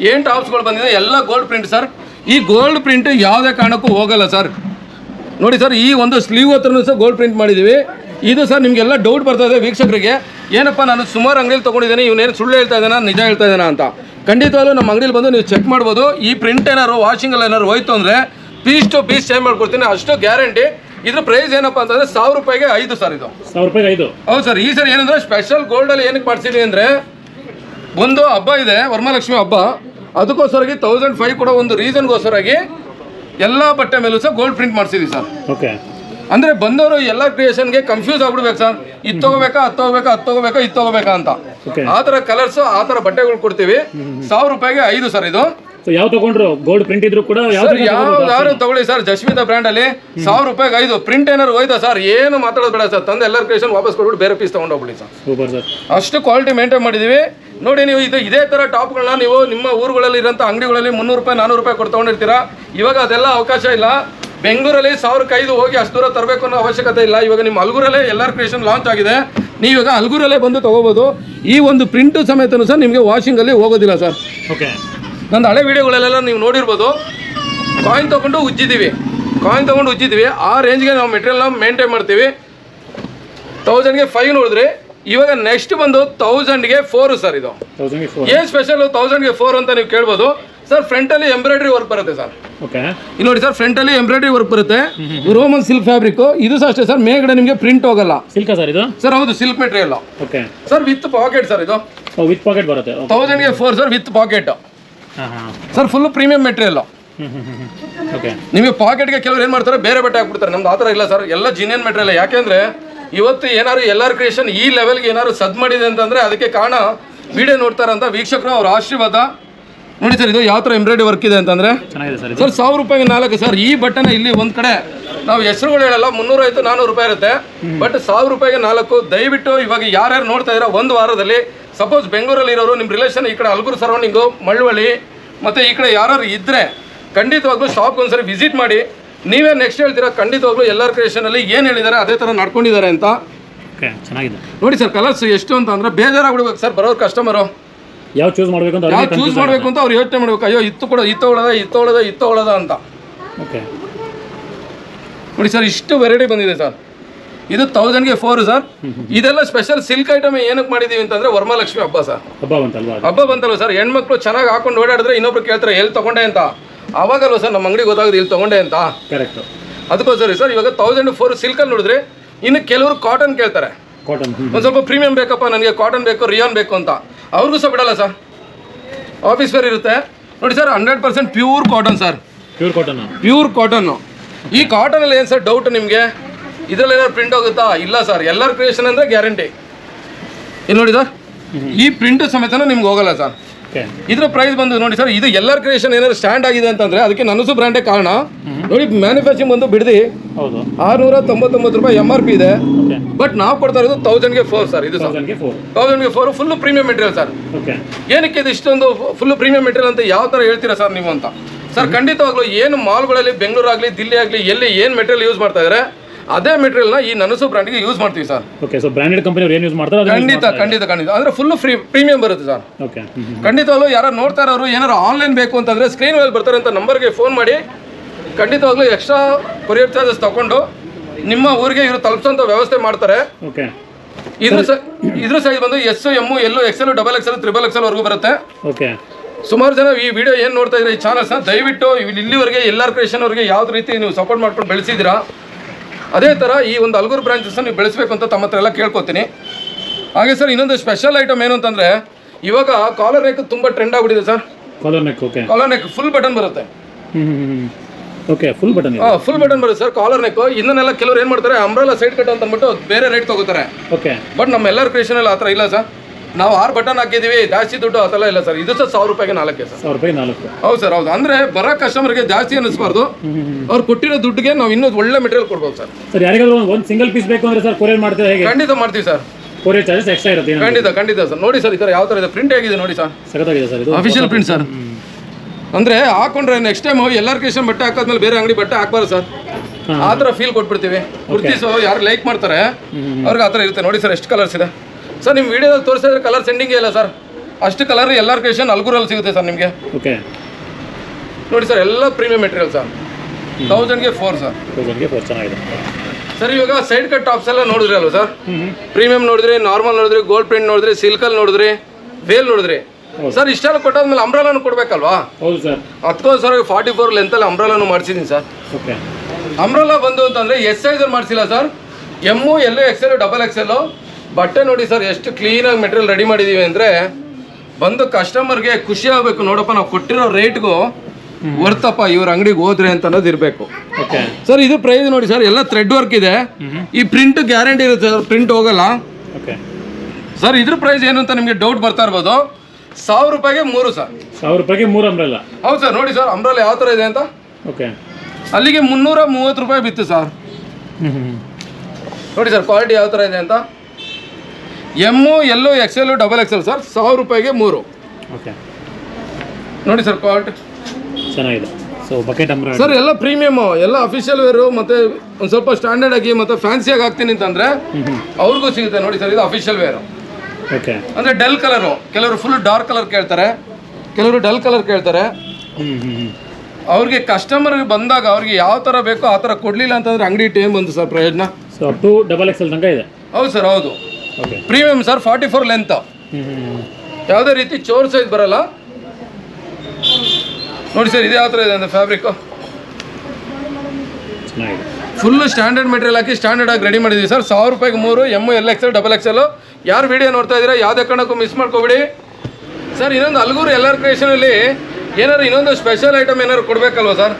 ಏನು ಟಾಪ್ಸ್ಗಳು ಬಂದಿದೆ ಎಲ್ಲ ಗೋಲ್ಡ್ ಪ್ರಿಂಟ್ ಸರ್ ಈ ಗೋಲ್ಡ್ ಪ್ರಿಂಟ್ ಯಾವುದೇ ಕಾರಣಕ್ಕೂ ಹೋಗಲ್ಲ ಸರ್ ನೋಡಿ ಸರ್ ಈ ಒಂದು ಸ್ಲೀವ್ ಹತ್ರನೂ ಸಹ ಗೋಲ್ಡ್ ಪ್ರಿಂಟ್ ಮಾಡಿದ್ದೀವಿ ಇದು ಸರ್ ನಿಮಗೆಲ್ಲ ಡೌಟ್ ಬರ್ತಾ ಇದೆ ವೀಕ್ಷಕರಿಗೆ. ಏನಪ್ಪ ನಾನು ಸುಮಾರು ಅಂಗಡಿಲಿ ತೊಗೊಂಡಿದ್ದೀನಿ ಇವನೇನು ಸುಳ್ಳು ಹೇಳ್ತಾ ಇದ್ದಾನ ನಿಜ ಹೇಳ್ತಾ ಇದ್ದಾನ ಅಂತ. ಖಂಡಿತವಾಗ್ಲೂ ನಮ್ಮ ಅಂಗಡಿಲಿ ಬಂದು ನೀವು ಚೆಕ್ ಮಾಡ್ಬೋದು. ಈ ಪ್ರಿಂಟ್ ಏನಾರು ವಾಷಿಂಗಲ್ಲಿ ಏನಾದ್ರು ಹೋಯ್ತು ಅಂದರೆ ಪೀಸ್ ಟು ಪೀಸ್ ಚೇಂಜ್ ಮಾಡ್ಕೊಡ್ತೀನಿ ಅಷ್ಟು ಗ್ಯಾರಂಟಿ ಇದ್ರ ಪ್ರೈಸ್ ಏನಪ್ಪ ಅಂತಂದರೆ ಸಾವಿರ ರೂಪಾಯಿಗೆ ಐದು ಸರ್ ಇದು. ಸಾವಿರ ರೂಪಾಯಿಗೆ ಐದು. ಹೌದು ಸರ್ ಈ ಸರ್ ಏನಂದ್ರೆ ಸ್ಪೆಷಲ್ ಗೋಲ್ಡಲ್ಲಿ ಏನಕ್ಕೆ ಮಾಡ್ಸಿದೀನಿ ಅಂದರೆ ಒಂದು ಹಬ್ಬ ಇದೆ ವರಮಹಾಲಕ್ಷ್ಮಿ ಹಬ್ಬ. ಅದಕ್ಕೋಸ್ಕರಾಗಿ ತೌಸಂಡ್ ಫೈವ್ ಕೊಡೋ ಒಂದು ರೀಸನ್ಗೋಸ್ಕರಾಗಿ ಎಲ್ಲ ಬಟ್ಟೆ ಮೇಲೂ ಸಹ ಗೋಲ್ಡ್ ಪ್ರಿಂಟ್ ಮಾಡಿಸಿದ್ವಿ ಸರ್. ಓಕೆ ಅಂದರೆ ಬಂದವರು ಎಲ್ಲ ಕ್ರಿಯೇಷನ್ಗೆ ಕನ್ಫ್ಯೂಸ್ ಆಗ್ಬಿಡ್ಬೇಕು ಸರ್. ಇದು ತೊಗೋಬೇಕಾ ಅದು ತೊಗೋಬೇಕಾ ಅದು ತೊಗೋಬೇಕಾ ಇದು ತೊಗೋಬೇಕಾ ಅಂತ. ಆ ಥರ ಕಲರ್ಸು ಆ ಥರ ಬಟ್ಟೆಗಳು ಕೊಡ್ತೀವಿ. ಸಾವಿರ ರೂಪಾಯಿಗೆ ಐದು ಸರ್ ಇದು. ಸೊ ಯಾವ ತಗೊಂಡ್ರು? ಗೋಲ್ಡ್ ಪ್ರಿಂಟ್ ಇದ್ರು ಕೂಡ ಸರ್ ಯಾವ್ದಾದ್ರು ತಗೊಳ್ಳಿ ಸರ್ ಜಸ್ಮಿತಾ ಬ್ರ್ಯಾಂಡ್ ಅಲ್ಲಿ ಸಾವಿರ ರೂಪಾಯಿಗೆ ಐದು. ಪ್ರಿಂಟ್ ಏನಾರು ಹೋಯ್ತಾ ಸರ್ ಏನು ಮಾತಾಡೋದು ಬೇಡ ಸರ್ ತಂದು ಎಲ್ಲರ ಕ್ರಿಯೇಷನ್ ವಾಪಸ್ ಕೊಡ್ಬಿಟ್ಟು ಬೇರೆ ಪೀಸ್ ತಗೊಂಡೋಗ್ಬಿಡಿ ಸರ್ ಸೂಪರ್ ಸರ್ ಅಷ್ಟು ಕ್ವಾಲಿಟಿ ಮೇಂಟೈನ್ ಮಾಡಿದೀವಿ. ನೋಡಿ ನೀವು ಇದು ಇದೇ ಥರ ಟಾಪ್ಗಳನ್ನ ನೀವು ನಿಮ್ಮ ಊರುಗಳಲ್ಲಿ ಇರೋಂಥ ಅಂಗಡಿಗಳಲ್ಲಿ ಮುನ್ನೂರು ರೂಪಾಯಿ ನಾನ್ನೂರು ರೂಪಾಯಿ ಕೊಟ್ಟು ತೊಗೊಂಡಿರ್ತೀರಾ? ಇವಾಗ ಅದೆಲ್ಲ ಅವಕಾಶ ಇಲ್ಲ. ಬೆಂಗಳೂರಲ್ಲಿ ಸಾವಿರಕ್ಕೆ ಐದು ಹೋಗಿ ಅಷ್ಟು ದೂರ ತರಬೇಕು ಅನ್ನೋ ಅವಶ್ಯಕತೆ ಇಲ್ಲ. ಇವಾಗ ನಿಮ್ಮ ಅಲ್ಗೂರಲ್ಲೇ ಎಲ್ಲರ ಕ್ರಿಯೇಷನ್ ಲಾಂಚ್ ಆಗಿದೆ. ನೀವು ಇವಾಗ ಅಲ್ಗೂರಲ್ಲೇ ಬಂದು ತೊಗೋಬೋದು. ಈ ಒಂದು ಪ್ರಿಂಟು ಸಮೇತನೂ ಸರ್ ನಿಮಗೆ ವಾಷಿಂಗಲ್ಲಿ ಹೋಗೋದಿಲ್ಲ ಸರ್ ಓಕೆ ನಂದು ಹಳೆ ವೀಡಿಯೋಗಳಲ್ಲೆಲ್ಲ ನೀವು ನೋಡಿರ್ಬೋದು. ಕಾಯಿನ್ ತೊಗೊಂಡು ಉಜ್ಜಿದ್ದೀವಿ ಕಾಯಿನ್ ತೊಗೊಂಡು ಉಜ್ಜಿದ್ದೀವಿ ಆ ರೇಂಜ್ಗೆ ನಾವು ಮೆಟೀರಿಯಲ್ನ ಮೇಂಟೈನ್ ಮಾಡ್ತೀವಿ. ತೌಸಂಡ್ಗೆ ಫೈವ್ ನೋಡಿದ್ರಿ ಇವಾಗ ನೆಕ್ಸ್ಟ್ ಬಂದು ತೌಸಂಡ್ಗೆ ಫೋರು ಸರ್ ಇದು. ಏನು ಸ್ಪೆಷಲ್ ತೌಸಂಡ್ಗೆ ಫೋರ್ ಅಂತ ನೀವು ಕೇಳ್ಬೋದು. ಸರ್ ಫ್ರಂಟಲ್ಲಿ ಎಂಬ್ರಾಯ್ಡ್ರಿ ವರ್ಕ್ ಬರುತ್ತೆ ಸರ್ ಓಕೆ ಇಲ್ಲಿ ನೋಡಿ ಸರ್ ಫ್ರಂಟಲ್ಲಿ ಎಂಬ್ರಾಯ್ಡ್ರಿ ವರ್ಕ್ ಬರುತ್ತೆ. ರೋಮನ್ ಸಿಲ್ಕ್ ಫ್ಯಾಬ್ರಿಕ್ ಇದು ಸಹ ಅಷ್ಟೇ ಸರ್ ಮೇಲ್ಗಡೆ ನಿಮಗೆ ಪ್ರಿಂಟ್ ಹೋಗಲ್ಲ. ಸಿಲ್ಕ್ ಸರ್ ಇದು? ಸರ್ ಹೌದು silk material okay sir with pocket sir ಇದು. ವಿತ್ ಪಾಕೆಟ್ ಬರುತ್ತೆ. ತೌಸಂಡ್ಗೆ four sir with pocket sir full premium material ನಿಮಗೆ ಪಾಕೆಟ್ಗೆ ಕೆಲವರು ಏನು ಮಾಡ್ತಾರೆ? ಬೇರೆ ಬಟ್ಟೆ ಹಾಕ್ಬಿಡ್ತಾರೆ. ನಮ್ದು ಆ ಥರ ಇಲ್ಲ ಸರ್. ಎಲ್ಲ ಜಿನಿಯನ್ ಮೆಟೀರಿಯಲ್ ಯಾಕೆಂದ್ರೆ ಇವತ್ತು ಏನಾದ್ರು ಎಲ್ಲರ ಕ್ರಿಯೇಷನ್ ಈ ಲೆವೆಲ್ಗೆ ಏನಾದ್ರು ಸದ್ ಮಾಡಿದೆ ಅಂತಂದ್ರೆ ಅದಕ್ಕೆ ಕಾರಣ ವಿಡಿಯೋ ನೋಡ್ತಾರಂತ ವೀಕ್ಷಕರು ಅವ್ರ ಆಶೀರ್ವಾದ. ನೋಡಿ ಸರ್ ಇದು ಯಾವ ಥರ ಎಂಬ್ರಾಯ್ಡ್ರಿ ವರ್ಕ್ ಇದೆ ಅಂತಂದ್ರೆ ಸರ್ ಸಾವಿರ ರೂಪಾಯಿಗೆ ನಾಲ್ಕು ಸರ್. ಈ ಬಟ್ಟೆನ ಇಲ್ಲಿ ಒಂದು ಕಡೆ ನಾವು ಹೆಸರುಗಳು ಹೇಳಲ್ಲ ಮುನ್ನೂರೈವತ್ತು ನಾನೂರು ರೂಪಾಯಿ ಇರುತ್ತೆ. ಬಟ್ ಸಾವಿರ ರೂಪಾಯಿಗೆ ನಾಲ್ಕು ದಯವಿಟ್ಟು ಇವಾಗ ಯಾರ್ಯಾರು ನೋಡ್ತಾ ಇದ್ದೀರಾ ಒಂದು ವಾರದಲ್ಲಿ ಸಪೋಸ್ ಬೆಂಗಳೂರಲ್ಲಿ ಇರೋರು ನಿಮ್ಮ ರಿಲೇಷನ್ ಈ ಕಡೆ ಹಲಗೂರು ಸರೌಂಡಿಂಗು ಮಳವಳ್ಳಿ ಮತ್ತು ಈ ಕಡೆ ಯಾರು ಇದ್ದರೆ ಖಂಡಿತವಾಗ್ಲೂ ಶಾಪ್ಗೆ ಒಂದ್ಸರಿ ವಿಸಿಟ್ ಮಾಡಿ ನೀವೇ ನೆಕ್ಸ್ಟ್ ಹೇಳ್ತೀರಾ ಖಂಡಿತವಾಗ್ಲೂ ಎಲ್ಲರ ಕ್ರಿಯೇಷನಲ್ಲಿ ಏನು ಹೇಳಿದ್ದಾರೆ ಅದೇ ಥರ ನಡ್ಕೊಂಡಿದ್ದಾರೆ ಅಂತ? ಚೆನ್ನಾಗಿದೆ. ನೋಡಿ ಸರ್ ಕಲರ್ಸ್ ಎಷ್ಟು ಅಂತ ಅಂದರೆ ಬೇಜಾರಾಗ್ಬಿಡ್ಬೇಕು ಸರ್ ಬರೋರು ಕಸ್ಟಮರು ಯಾವ ಚೂಸ್ ಮಾಡಬೇಕು ಅಂತ ಯಾವ ಚೂಸ್ ಮಾಡಬೇಕು ಅಂತ ಅವ್ರು ಯೋಚನೆ ಮಾಡಬೇಕು ಅಯ್ಯೋ ಇತ್ತು ಕೂಡ ಇತ್ತು ಒಳದ ಇತ್ತು ಒಳದ ಇತ್ತು ಒಳದ ಅಂತ. ಓಕೆ ನೋಡಿ ಸರ್ ಇಷ್ಟು ವೆರೈಟಿ ಬಂದಿದೆ ಸರ್ ಇದು ತೌಸಂಡ್ಗೆ ಫೋರ್ ಸರ್ ಇದೆಲ್ಲ ಸ್ಪೆಷಲ್ ಸಿಲ್ಕ್ ಐಟಮ್ ಏನಕ್ಕೆ ಮಾಡಿದೀವಿ ಅಂತಂದ್ರೆ ವರಮಹಾಲಕ್ಷ್ಮಿ ಹಬ್ಬ ಸರ್ ಹಬ್ಬ ಬಂತಲ್ವಾ ಹಬ್ಬ ಬಂತಲ್ವ ಸರ್ ಹೆಣ್ಮಕ್ಳು ಚೆನ್ನಾಗಿ ಹಾಕೊಂಡು ಓಡಾಡಿದ್ರೆ ಇನ್ನೊಬ್ರು ಕೇಳ್ತಾರೆ ಎಲ್ಲಿ ತಗೊಂಡೆ ಅಂತ? ಅವಾಗಲ್ವ ಸರ್ ನಮ್ಮ ಅಂಗಡಿ ಗೊತ್ತಾಗೋದು ಇಲ್ಲಿ ತಗೊಂಡೆ ಅಂತ? ಕರೆಕ್ಟ್ ಅದಕ್ಕೋಸ್ಕರ ಸರ್ ಇವಾಗ ತೌಸಂಡ್ ಫೋರ್ ಸಿಲ್ಕಲ್ಲಿ ನೋಡಿದ್ರೆ ಇನ್ನು ಕೆಲವರು ಕಾಟನ್ ಕೇಳ್ತಾರೆ. ಕಾಟನ್ ಒಂದು ಸ್ವಲ್ಪ ಪ್ರೀಮಿಯಂ ಬೇಕಪ್ಪ ನನಗೆ ಕಾಟನ್ ಬೇಕು ರಿಯಾನ್ ಬೇಕು ಅಂತ. ಅವ್ರಿಗೂ ಸಹ ಬಿಡಲ್ಲ ಸರ್ ಆಫೀಸ್ ವೇರ್ ಇರುತ್ತೆ. ನೋಡಿ sir hundred percent pure cotton sir pure cotton pure cotton ಈ ಕಾಟನಲ್ಲಿ ಏನು ಸರ್ ಡೌಟ್ ನಿಮಗೆ? ಇದರಲ್ಲಿ ಏನಾದ್ರು ಪ್ರಿಂಟ್ ಹೋಗುತ್ತಾ? ಇಲ್ಲ ಸರ್ ಎಲ್ಲರ ಕ್ರಿಯೇಷನ್ ಅಂದರೆ ಗ್ಯಾರಂಟಿ ಇಲ್ಲಿ ನೋಡಿ ಸರ್ ಈ ಪ್ರಿಂಟ್ ಸಮೇತನೂ ನಿಮ್ಗೆ ಹೋಗಲ್ಲ ಸರ್ ಇದ್ರ ಪ್ರೈಸ್ ಬಂದು ನೋಡಿ ಸರ್ ಇದು ಎಲ್ಲರ ಕ್ರಿಯೇಷನ್ ಏನಾದ್ರು ಸ್ಟ್ಯಾಂಡ್ ಆಗಿದೆ ಅಂತಂದ್ರೆ ಅದಕ್ಕೆ ನನಸು ಬ್ರ್ಯಾಂಡೇ ಕಾರಣ. ನೋಡಿ ಮ್ಯಾನುಫ್ಯಾಕ್ಚರಿಂಗ್ ಬಂದು ಬಿಡದಿ. ಆರ್ನೂರ ತೊಂಬತ್ತೊಂಬತ್ತು ರೂಪಾಯಿ ಎಂ ಆರ್ ಪಿ ಇದೆ. ಬಟ್ ನಾವು ಕೊಡ್ತಾ ಇರೋದು ತೌಸಂಡ್ಗೆ ಫೋರ್ ಸರ್ ಇದು sir ತೌಸಂಡ್ಗೆ four full premium material sir ಏನಕ್ಕೆ ಇದು ಇಷ್ಟೊಂದು ಫುಲ್ ಪ್ರೀಮಿಯಂ ಮೆಟೀರಿಯಲ್ ಅಂತ ಯಾವ ಥರ ಹೇಳ್ತೀರಾ ಸರ್ ನೀವು ಅಂತ? ಸರ್ ಖಂಡಿತವಾಗ್ಲೂ ಏನು ಮಾಲ್ಗಳಲ್ಲಿ ಬೆಂಗಳೂರು ಆಗಲಿ ದಿಲ್ಲಿ ಆಗಲಿ ಎಲ್ಲಿ ಏನು ಮೆಟೀರಿಯಲ್ ಯೂಸ್ ಮಾಡ್ತಾ ಇದ್ದಾರೆ ಅದೇ ಮೆಟೀರಿಯಲ್ನ ಈ ನನಸು ಬ್ರ್ಯಾಂಡ್ಗೆ ಯೂಸ್ ಮಾಡ್ತೀವಿ sir okay so branded company ಅವ್ರು ಏನು ಯೂಸ್ ಮಾಡ್ತಾರೆ ಅದನ್ನ ಖಂಡಿತ ಖಂಡಿತ ಖಂಡಿತ. ಅಂದ್ರೆ ಫುಲ್ ಫ್ರೀ ಪ್ರೀಮಿಯಂ ಬರುತ್ತೆ ಸರ್ ಓಕೆ ಖಂಡಿತವಾಗ್ಲೂ ಯಾರು ನೋಡ್ತಾ ಇರೋರು ಏನಾರು ಆನ್ಲೈನ್ ಬೇಕು ಅಂತಂದ್ರೆ ಸ್ಕ್ರೀನ್ ಮೇಲೆ ಬರ್ತಾರೆ ಅಂತ ನಂಬರ್ಗೆ ಫೋನ್ ಮಾಡಿ. ಖಂಡಿತವಾಗ್ಲೂ ಎಕ್ಸ್ಟ್ರಾ ಕೊರಿಯರ್ ಚಾರ್ಜಸ್ ತಗೊಂಡು ನಿಮ್ಮ ಊರಿಗೆ ಇವರು ತಲುಪಿಸೋಂಥ ವ್ಯವಸ್ಥೆ ಮಾಡ್ತಾರೆ. ಓಕೆ ಇದ್ರ ಸ ಇದ್ರ ಸೈಜ್ ಬಂದು S M L L double XL triple L ವರೆಗೂ ಬರುತ್ತೆ. ಓಕೆ ಸುಮಾರು ಜನ ಈ ವಿಡಿಯೋ ಏನು ನೋಡ್ತಾ ಇದ್ರೆ ಈ ಚಾನಲ್ಸ್ನ ದಯವಿಟ್ಟು ಇಲ್ಲಿ- ಇಲ್ಲಿವರೆಗೆ ಎಲ್ಲಾರ್ ಕ್ರಿಯೇಷನ್ ಅವ್ರಿಗೆ ಯಾವ್ದು ರೀತಿ ನೀವು ಸಪೋರ್ಟ್ ಮಾಡ್ಕೊಂಡು ಬೆಳೆಸಿದ್ದೀರಾ ಅದೇ ಥರ ಈ ಒಂದು ಅಲ್ಗೂರು ಬ್ರಾಂಚಸ್ನ ನೀವು ಬೆಳೆಸಬೇಕು ಅಂತ ತಮ್ಮ ಹತ್ರ ಎಲ್ಲ ಕೇಳ್ಕೊತೀನಿ. ಹಾಗೆ ಸರ್ ಇನ್ನೊಂದು ಸ್ಪೆಷಲ್ ಐಟಮ್ ಏನು ಅಂತಂದರೆ ಇವಾಗ ಕಾಲರ್ ನೆಕ್ ತುಂಬ ಟ್ರೆಂಡ್ ಆಗಿಬಿಟ್ಟಿದೆ sir collar neck okay collar neck full button ಬರುತ್ತೆ. ಓಕೆ ಫುಲ್ ಬಟನ್ ಇದೆ. ಫುಲ್ ಬಟನ್ ಬರುತ್ತೆ ಸರ್ ಕಾಲರ್ ನೆಕ್ ಇನ್ನನ್ನೆಲ್ಲ ಕೆಲವರು ಏನು ಮಾಡ್ತಾರೆ ಅಂಬ್ರೆಲ್ಲ ಸೈಡ್ ಕಟ್ ಅಂತ ಅಂದ್ಬಿಟ್ಟು ಬೇರೆ ರೇಟ್ ತಗೋತಾರೆ. ಓಕೆ ಬಟ್ ನಮ್ಮ ಎಲ್ಲರ ಕ್ರಿಯೇಷನಲ್ಲಿ ಆ ಥರ ಇಲ್ಲ ಸರ್ ನಾವು ಆರು ಬಟನ್ ಹಾಕಿದ್ದೀವಿ ಜಾಸ್ತಿ ದುಡ್ಡು ಆತಲ್ಲ ಇಲ್ಲ ಸರ್. ಇದು ಸಹ ಸಾವಿರ ರೂಪಾಯಿಗೆ ನಾಲ್ಕೇ ಸರ್. ಸಾವಿರ ರೂಪಾಯಿ ನಾಲ್ಕು. ಹೌದು ಸರ್ ಹೌದು. ಅಂದ್ರೆ ಬರೋ ಕಸ್ಟಮರ್ಗೆ ಜಾಸ್ತಿ ಅನಿಸ್ಬಾರ್ದು ಅವ್ರು ಕೊಟ್ಟಿರೋ ದುಡ್ಡಿಗೆ ನಾವು ಇನ್ನೊಂದು ಒಳ್ಳೆ ಮೆಟೀರಿಯಲ್ ಕೊಡ್ಬೋದು ಸರ್. ಸರ್ ಯಾರಿಗಾದ್ರೂ ಒಂದು ಸಿಂಗಲ್ ಪೀಸ್ ಬೇಕು ಅಂದ್ರೆ ಸರ್ ಕೊರಿಯರ್ ಮಾಡ್ತೀರಾ ಹೇಗೆ? ಖಂಡಿತ ಮಾಡ್ತೀವಿ ಸರ್. ಕೊರಿಯರ್ ಚಾರ್ಜಸ್ ಎಕ್ಸ್ಟ್ರಾ ಇರುತ್ತೆ ಏನು ಖಂಡಿತ ಖಂಡಿತ ಸರ್. ನೋಡಿ ಸರ್ ಈ ಥರ ಯಾವ ಥರ ಇದೆ. ಪ್ರಿಂಟ್ ಆಗಿದೆ ನೋಡಿ ಸರ್. ಸಖತ್ತಾಗಿದೆ ಸರ್ ಇದು. Official print sir. ಅಂದ್ರೆ ಹಾಕೊಂಡ್ರೆ ನೆಕ್ಸ್ಟ್ ಟೈಮ್ ಎಲ್ಲರ ಕೇಶನ್ ಬಟ್ಟೆ ಹಾಕಾದ್ಮೇಲೆ ಬೇರೆ ಅಂಗಡಿ ಬಟ್ಟೆ ಹಾಕ್ಬಾರ್ದು ಸರ್. ಆ ಥರ ಫೀಲ್ ಕೊಟ್ಬಿಡ್ತೀವಿ. ಕುರ್ತೀಸು ಯಾರು ಲೈಕ್ ಮಾಡ್ತಾರೆ ಅವ್ರಿಗೆ ಆ ಥರ ಇರುತ್ತೆ. ನೋಡಿ ಸರ್ ಎಷ್ಟು ಕಲರ್ಸ್ ಇದೆ. ಸರ್ ನಿಮ್ಮ ವಿಡಿಯೋದಲ್ಲಿ ತೋರಿಸಿದ್ರೆ ಕಲರ್ ಸೆಂಡಿಂಗೇ ಇಲ್ಲ ಸರ್. ಅಷ್ಟು ಕಲರ್ ಎಲ್ಲ ಕ್ರಿಯೇಷನ್ ಅಲ್ಗೂರಲ್ಲಿ ಸಿಗುತ್ತೆ ಸರ್ ನಿಮಗೆ. ಓಕೆ. ನೋಡಿ ಸರ್ ಎಲ್ಲ ಪ್ರೀಮಿಯಂ ಮೆಟೀರಿಯಲ್ ಸರ್. ತೌಸಂಡ್ಗೆ ಫೋರ್ ಸರ್. ತೌಸಂಡ್ಗೆ ಫೋರ್ ಚೆನ್ನಾಗಿದೆ. ಸರ್ ಇವಾಗ ಸೈಡ್ ಕಟ್ ಟಾಪ್ಸ್ ಎಲ್ಲ ನೋಡಿದ್ರಿ ಅಲ್ವಾ ಸರ್? ಪ್ರೀಮಿಯಂ ನೋಡಿದ್ರೆ ನಾರ್ಮಲ್ ನೋಡಿದ್ರೆ ಗೋಲ್ಡ್ ಪ್ರಿಂಟ್ ನೋಡಿದ್ರೆ ಸಿಲ್ಕಲ್ ನೋಡಿದ್ರಿ ವೇಲ್ ನೋಡಿದ್ರಿ. ಸರ್ ಇಷ್ಟೆಲ್ಲ ಕೊಟ್ಟಾದ್ಮೇಲೆ ಅಂಬ್ರಾಲನು ಕೊಡ್ಬೇಕಲ್ವಾ? ಹೌದು ಸರ್. ಅದಕ್ಕೋಸ್ಕರ ಫಾರ್ಟಿ ಫೋರ್ ಲೆಂತಲ್ಲಿ ಅಂಬ್ರಾಲನು ಮಾಡಿಸಿದ್ದೀನಿ ಸರ್. ಓಕೆ. ಅಂಬ್ರಲ್ಲ ಬಂದು ಅಂತಂದರೆ ಎಸ್ ಸೈಜಲ್ಲಿ ಮಾಡಿಸಿಲ್ಲ sir. M L L double XL ಬಟ್ಟೆ ನೋಡಿ ಸರ್ ಎಷ್ಟು ಕ್ಲೀನಾಗಿ ಮೆಟೀರಿಯಲ್ ರೆಡಿ ಮಾಡಿದ್ದೀವಿ ಅಂದರೆ ಬಂದು ಕಸ್ಟಮರ್ಗೆ ಖುಷಿ ಆಗಬೇಕು. ನೋಡಪ್ಪ ನಾವು ಕೊಟ್ಟಿರೋ ರೇಟ್ಗೂ ವರ್ತಪ್ಪ ಇವ್ರ ಅಂಗಡಿಗೆ ಹೋದ್ರೆ ಅಂತ ಅನ್ನೋದು ಇರಬೇಕು. ಓಕೆ ಸರ್ ಇದು ಪ್ರೈಸ್ ನೋಡಿ ಸರ್ ಎಲ್ಲ ಥ್ರೆಡ್ ವರ್ಕ್ ಇದೆ. ಈ ಪ್ರಿಂಟ್ ಗ್ಯಾರಂಟಿ ಇರುತ್ತೆ ಸರ್ ಪ್ರಿಂಟ್ ಹೋಗಲ್ಲ. ಓಕೆ ಸರ್ ಇದ್ರ ಪ್ರೈಸ್ ಏನು ಅಂತ ನಿಮಗೆ ಡೌಟ್ ಬರ್ತಾ ಇರ್ಬೋದು. ಸಾವಿರ ರೂಪಾಯಿಗೆ ಮೂರು ಸರ್. ಸಾವಿರ ರೂಪಾಯಿಗೆ ಮೂರು ಅಂಬ್ರೆಲ್ಲ ಹೌದು ಸರ್ ನೋಡಿ ಸರ್ ಅಂಬ್ರಲ್ಲ ಯಾವ ಥರ ಇದೆ ಅಂತ. ಓಕೆ ಅಲ್ಲಿಗೆ ಮುನ್ನೂರ ಮೂವತ್ತು ರೂಪಾಯಿ ಬಿತ್ತು ಸರ್. ನೋಡಿ ಸರ್ ಕ್ವಾಲಿಟಿ ಯಾವ ಥರ ಇದೆ ಅಂತ. M L XL double XL sir ಸಾವಿರ ರೂಪಾಯಿಗೆ ಮೂರು. ಓಕೆ. ನೋಡಿ ಸರ್ ಕ್ವಾಲಿಟಿ ಚೆನ್ನಾಗಿದೆ. ಸೊ ಬಕೆಟ್ ಅಂಬ್ರೆಲ್ಲ ಸರ್ ಎಲ್ಲ ಪ್ರೀಮಿಯಮ್ಮು ಎಲ್ಲ ಅಫಿಷಿಯಲ್ ವೇರು ಮತ್ತು ಒಂದು ಸ್ವಲ್ಪ ಸ್ಟ್ಯಾಂಡರ್ಡ್ ಆಗಿ ಮತ್ತು ಫ್ಯಾನ್ಸಿಯಾಗಿ ಹಾಕ್ತೀನಿ ಅಂತಂದರೆ ಅವ್ರಿಗೂ ಸಿಗುತ್ತೆ ನೋಡಿ ಸರ್ ಇದು ಅಫಿಷಿಯಲ್ ವೇರು ಓಕೆ. ಅಂದರೆ ಡಲ್ ಕಲರು ಕೆಲವರು ಫುಲ್ ಡಾರ್ಕ್ ಕಲರ್ ಕೇಳ್ತಾರೆ ಕೆಲವರು ಡಲ್ ಕಲರ್ ಕೇಳ್ತಾರೆ. ಅವ್ರಿಗೆ ಕಸ್ಟಮರ್ ಬಂದಾಗ ಅವ್ರಿಗೆ ಯಾವ ಥರ ಬೇಕೋ ಆ ಥರ ಕೊಡಲಿಲ್ಲ ಅಂತಂದರೆ ಅಂಗಡಿ ಟೈಮ್ ಬಂತು ಸರ್ ಪ್ರಯೋಜನ so two to double XL ತನಕ ಇದೆ. ಹೌದು ಸರ್ ಹೌದು. Okay premium sir forty four length ಯಾವುದೇ ರೀತಿ ಚೋರ್ ಸೈಜ್ ಬರಲ್ಲ. ನೋಡಿ ಸರ್ ಇದು ಯಾವ ಥರ ಇದೆ ಅಂದರೆ ಫ್ಯಾಬ್ರಿಕ್ಕು ಚೆನ್ನಾಗಿದೆ ಫುಲ್ ಸ್ಟ್ಯಾಂಡರ್ಡ್ ಮೆಟೀರಿಯಲ್ ಹಾಕಿ ಸ್ಟ್ಯಾಂಡರ್ಡ್ ಆಗಿ ರೆಡಿ ಮಾಡಿದ್ದೀವಿ ಸರ್ ಸಾವಿರ ರೂಪಾಯಿಗೆ ಮೂರು M L XL double L ಯಾರು ವಿಡಿಯೋ ನೋಡ್ತಾ ಇದ್ದೀರಾ? ಯಾವುದೇ ಕಾರಣಕ್ಕೂ ಮಿಸ್ ಮಾಡ್ಕೋಬೇಡಿ. ಸರ್ ಇನ್ನೊಂದು ಅಲ್ಗೂರು ಎಲ್ಲರ ಕ್ರಿಯೇಷನಲ್ಲಿ ಏನಾದ್ರು ಇನ್ನೊಂದು ಸ್ಪೆಷಲ್ ಐಟಮ್ ಏನಾದ್ರು ಕೊಡಬೇಕಲ್ವ sir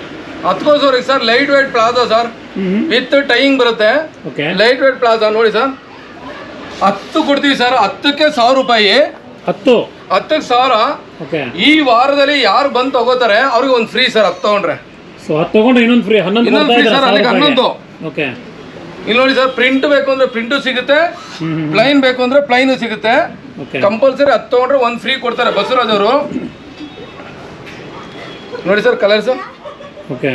ಹತ್ಕೋಸೋರಿಗೆ sir light white palazzo sir with tying ಬರುತ್ತೆ. ಓಕೆ ಲೈಟ್ ವೈಟ್ ಪ್ಲಾಜಾ ನೋಡಿ ಸರ್ ಹತ್ತು ಕೊಡ್ತೀವಿ ಸರ್ ಹತ್ತಕ್ಕೆ ಸಾವಿರ ರೂಪಾಯಿ. ಹತ್ತು? ಹತ್ತಕ್ಕೆ ಸಾವಿರ? ಓಕೆ. ಈ ವಾರದಲ್ಲಿ ಯಾರು ಬಂದು ತಗೋತಾರೆ ಅವ್ರಿಗೆ ಒಂದು ಫ್ರೀ ಸರ್ ಹತ್ತು ತಗೊಂಡ್ರೆ. ಸೊ ಹತ್ತು ತಗೊಂಡು ಇನ್ನೊಂದು ಫ್ರೀ ಹನ್ನೊಂದು ಇನ್ನೊಂದು ಕೊಡ್ತಾ ಫ್ರೀ ಇದ್ದಾರೆ ಸರ್ ಅಲ್ಲಿಗೆ ಹನ್ನೊಂದು. ಓಕೆ. ಇಲ್ಲಿ ನೋಡಿ ಸರ್ ಪ್ರಿಂಟ್ ಬೇಕು ಅಂದ್ರೆ ಪ್ರಿಂಟು ಸಿಗುತ್ತೆ ಪ್ಲೈನ್ ಬೇಕು ಅಂದ್ರೆ ಪ್ಲೈನ್ ಸಿಗುತ್ತೆ. ಓಕೆ. ಕಂಪಲ್ಸರಿ ಹತ್ತು ತಗೊಂಡ್ರೆ ಒಂದು ಫ್ರೀ ಕೊಡ್ತಾರೆ ಬಸವರಾಜ್ ಅವರು. ನೋಡಿ ಸರ್ ಕಲರ್ಸ್ ಓಕೆ.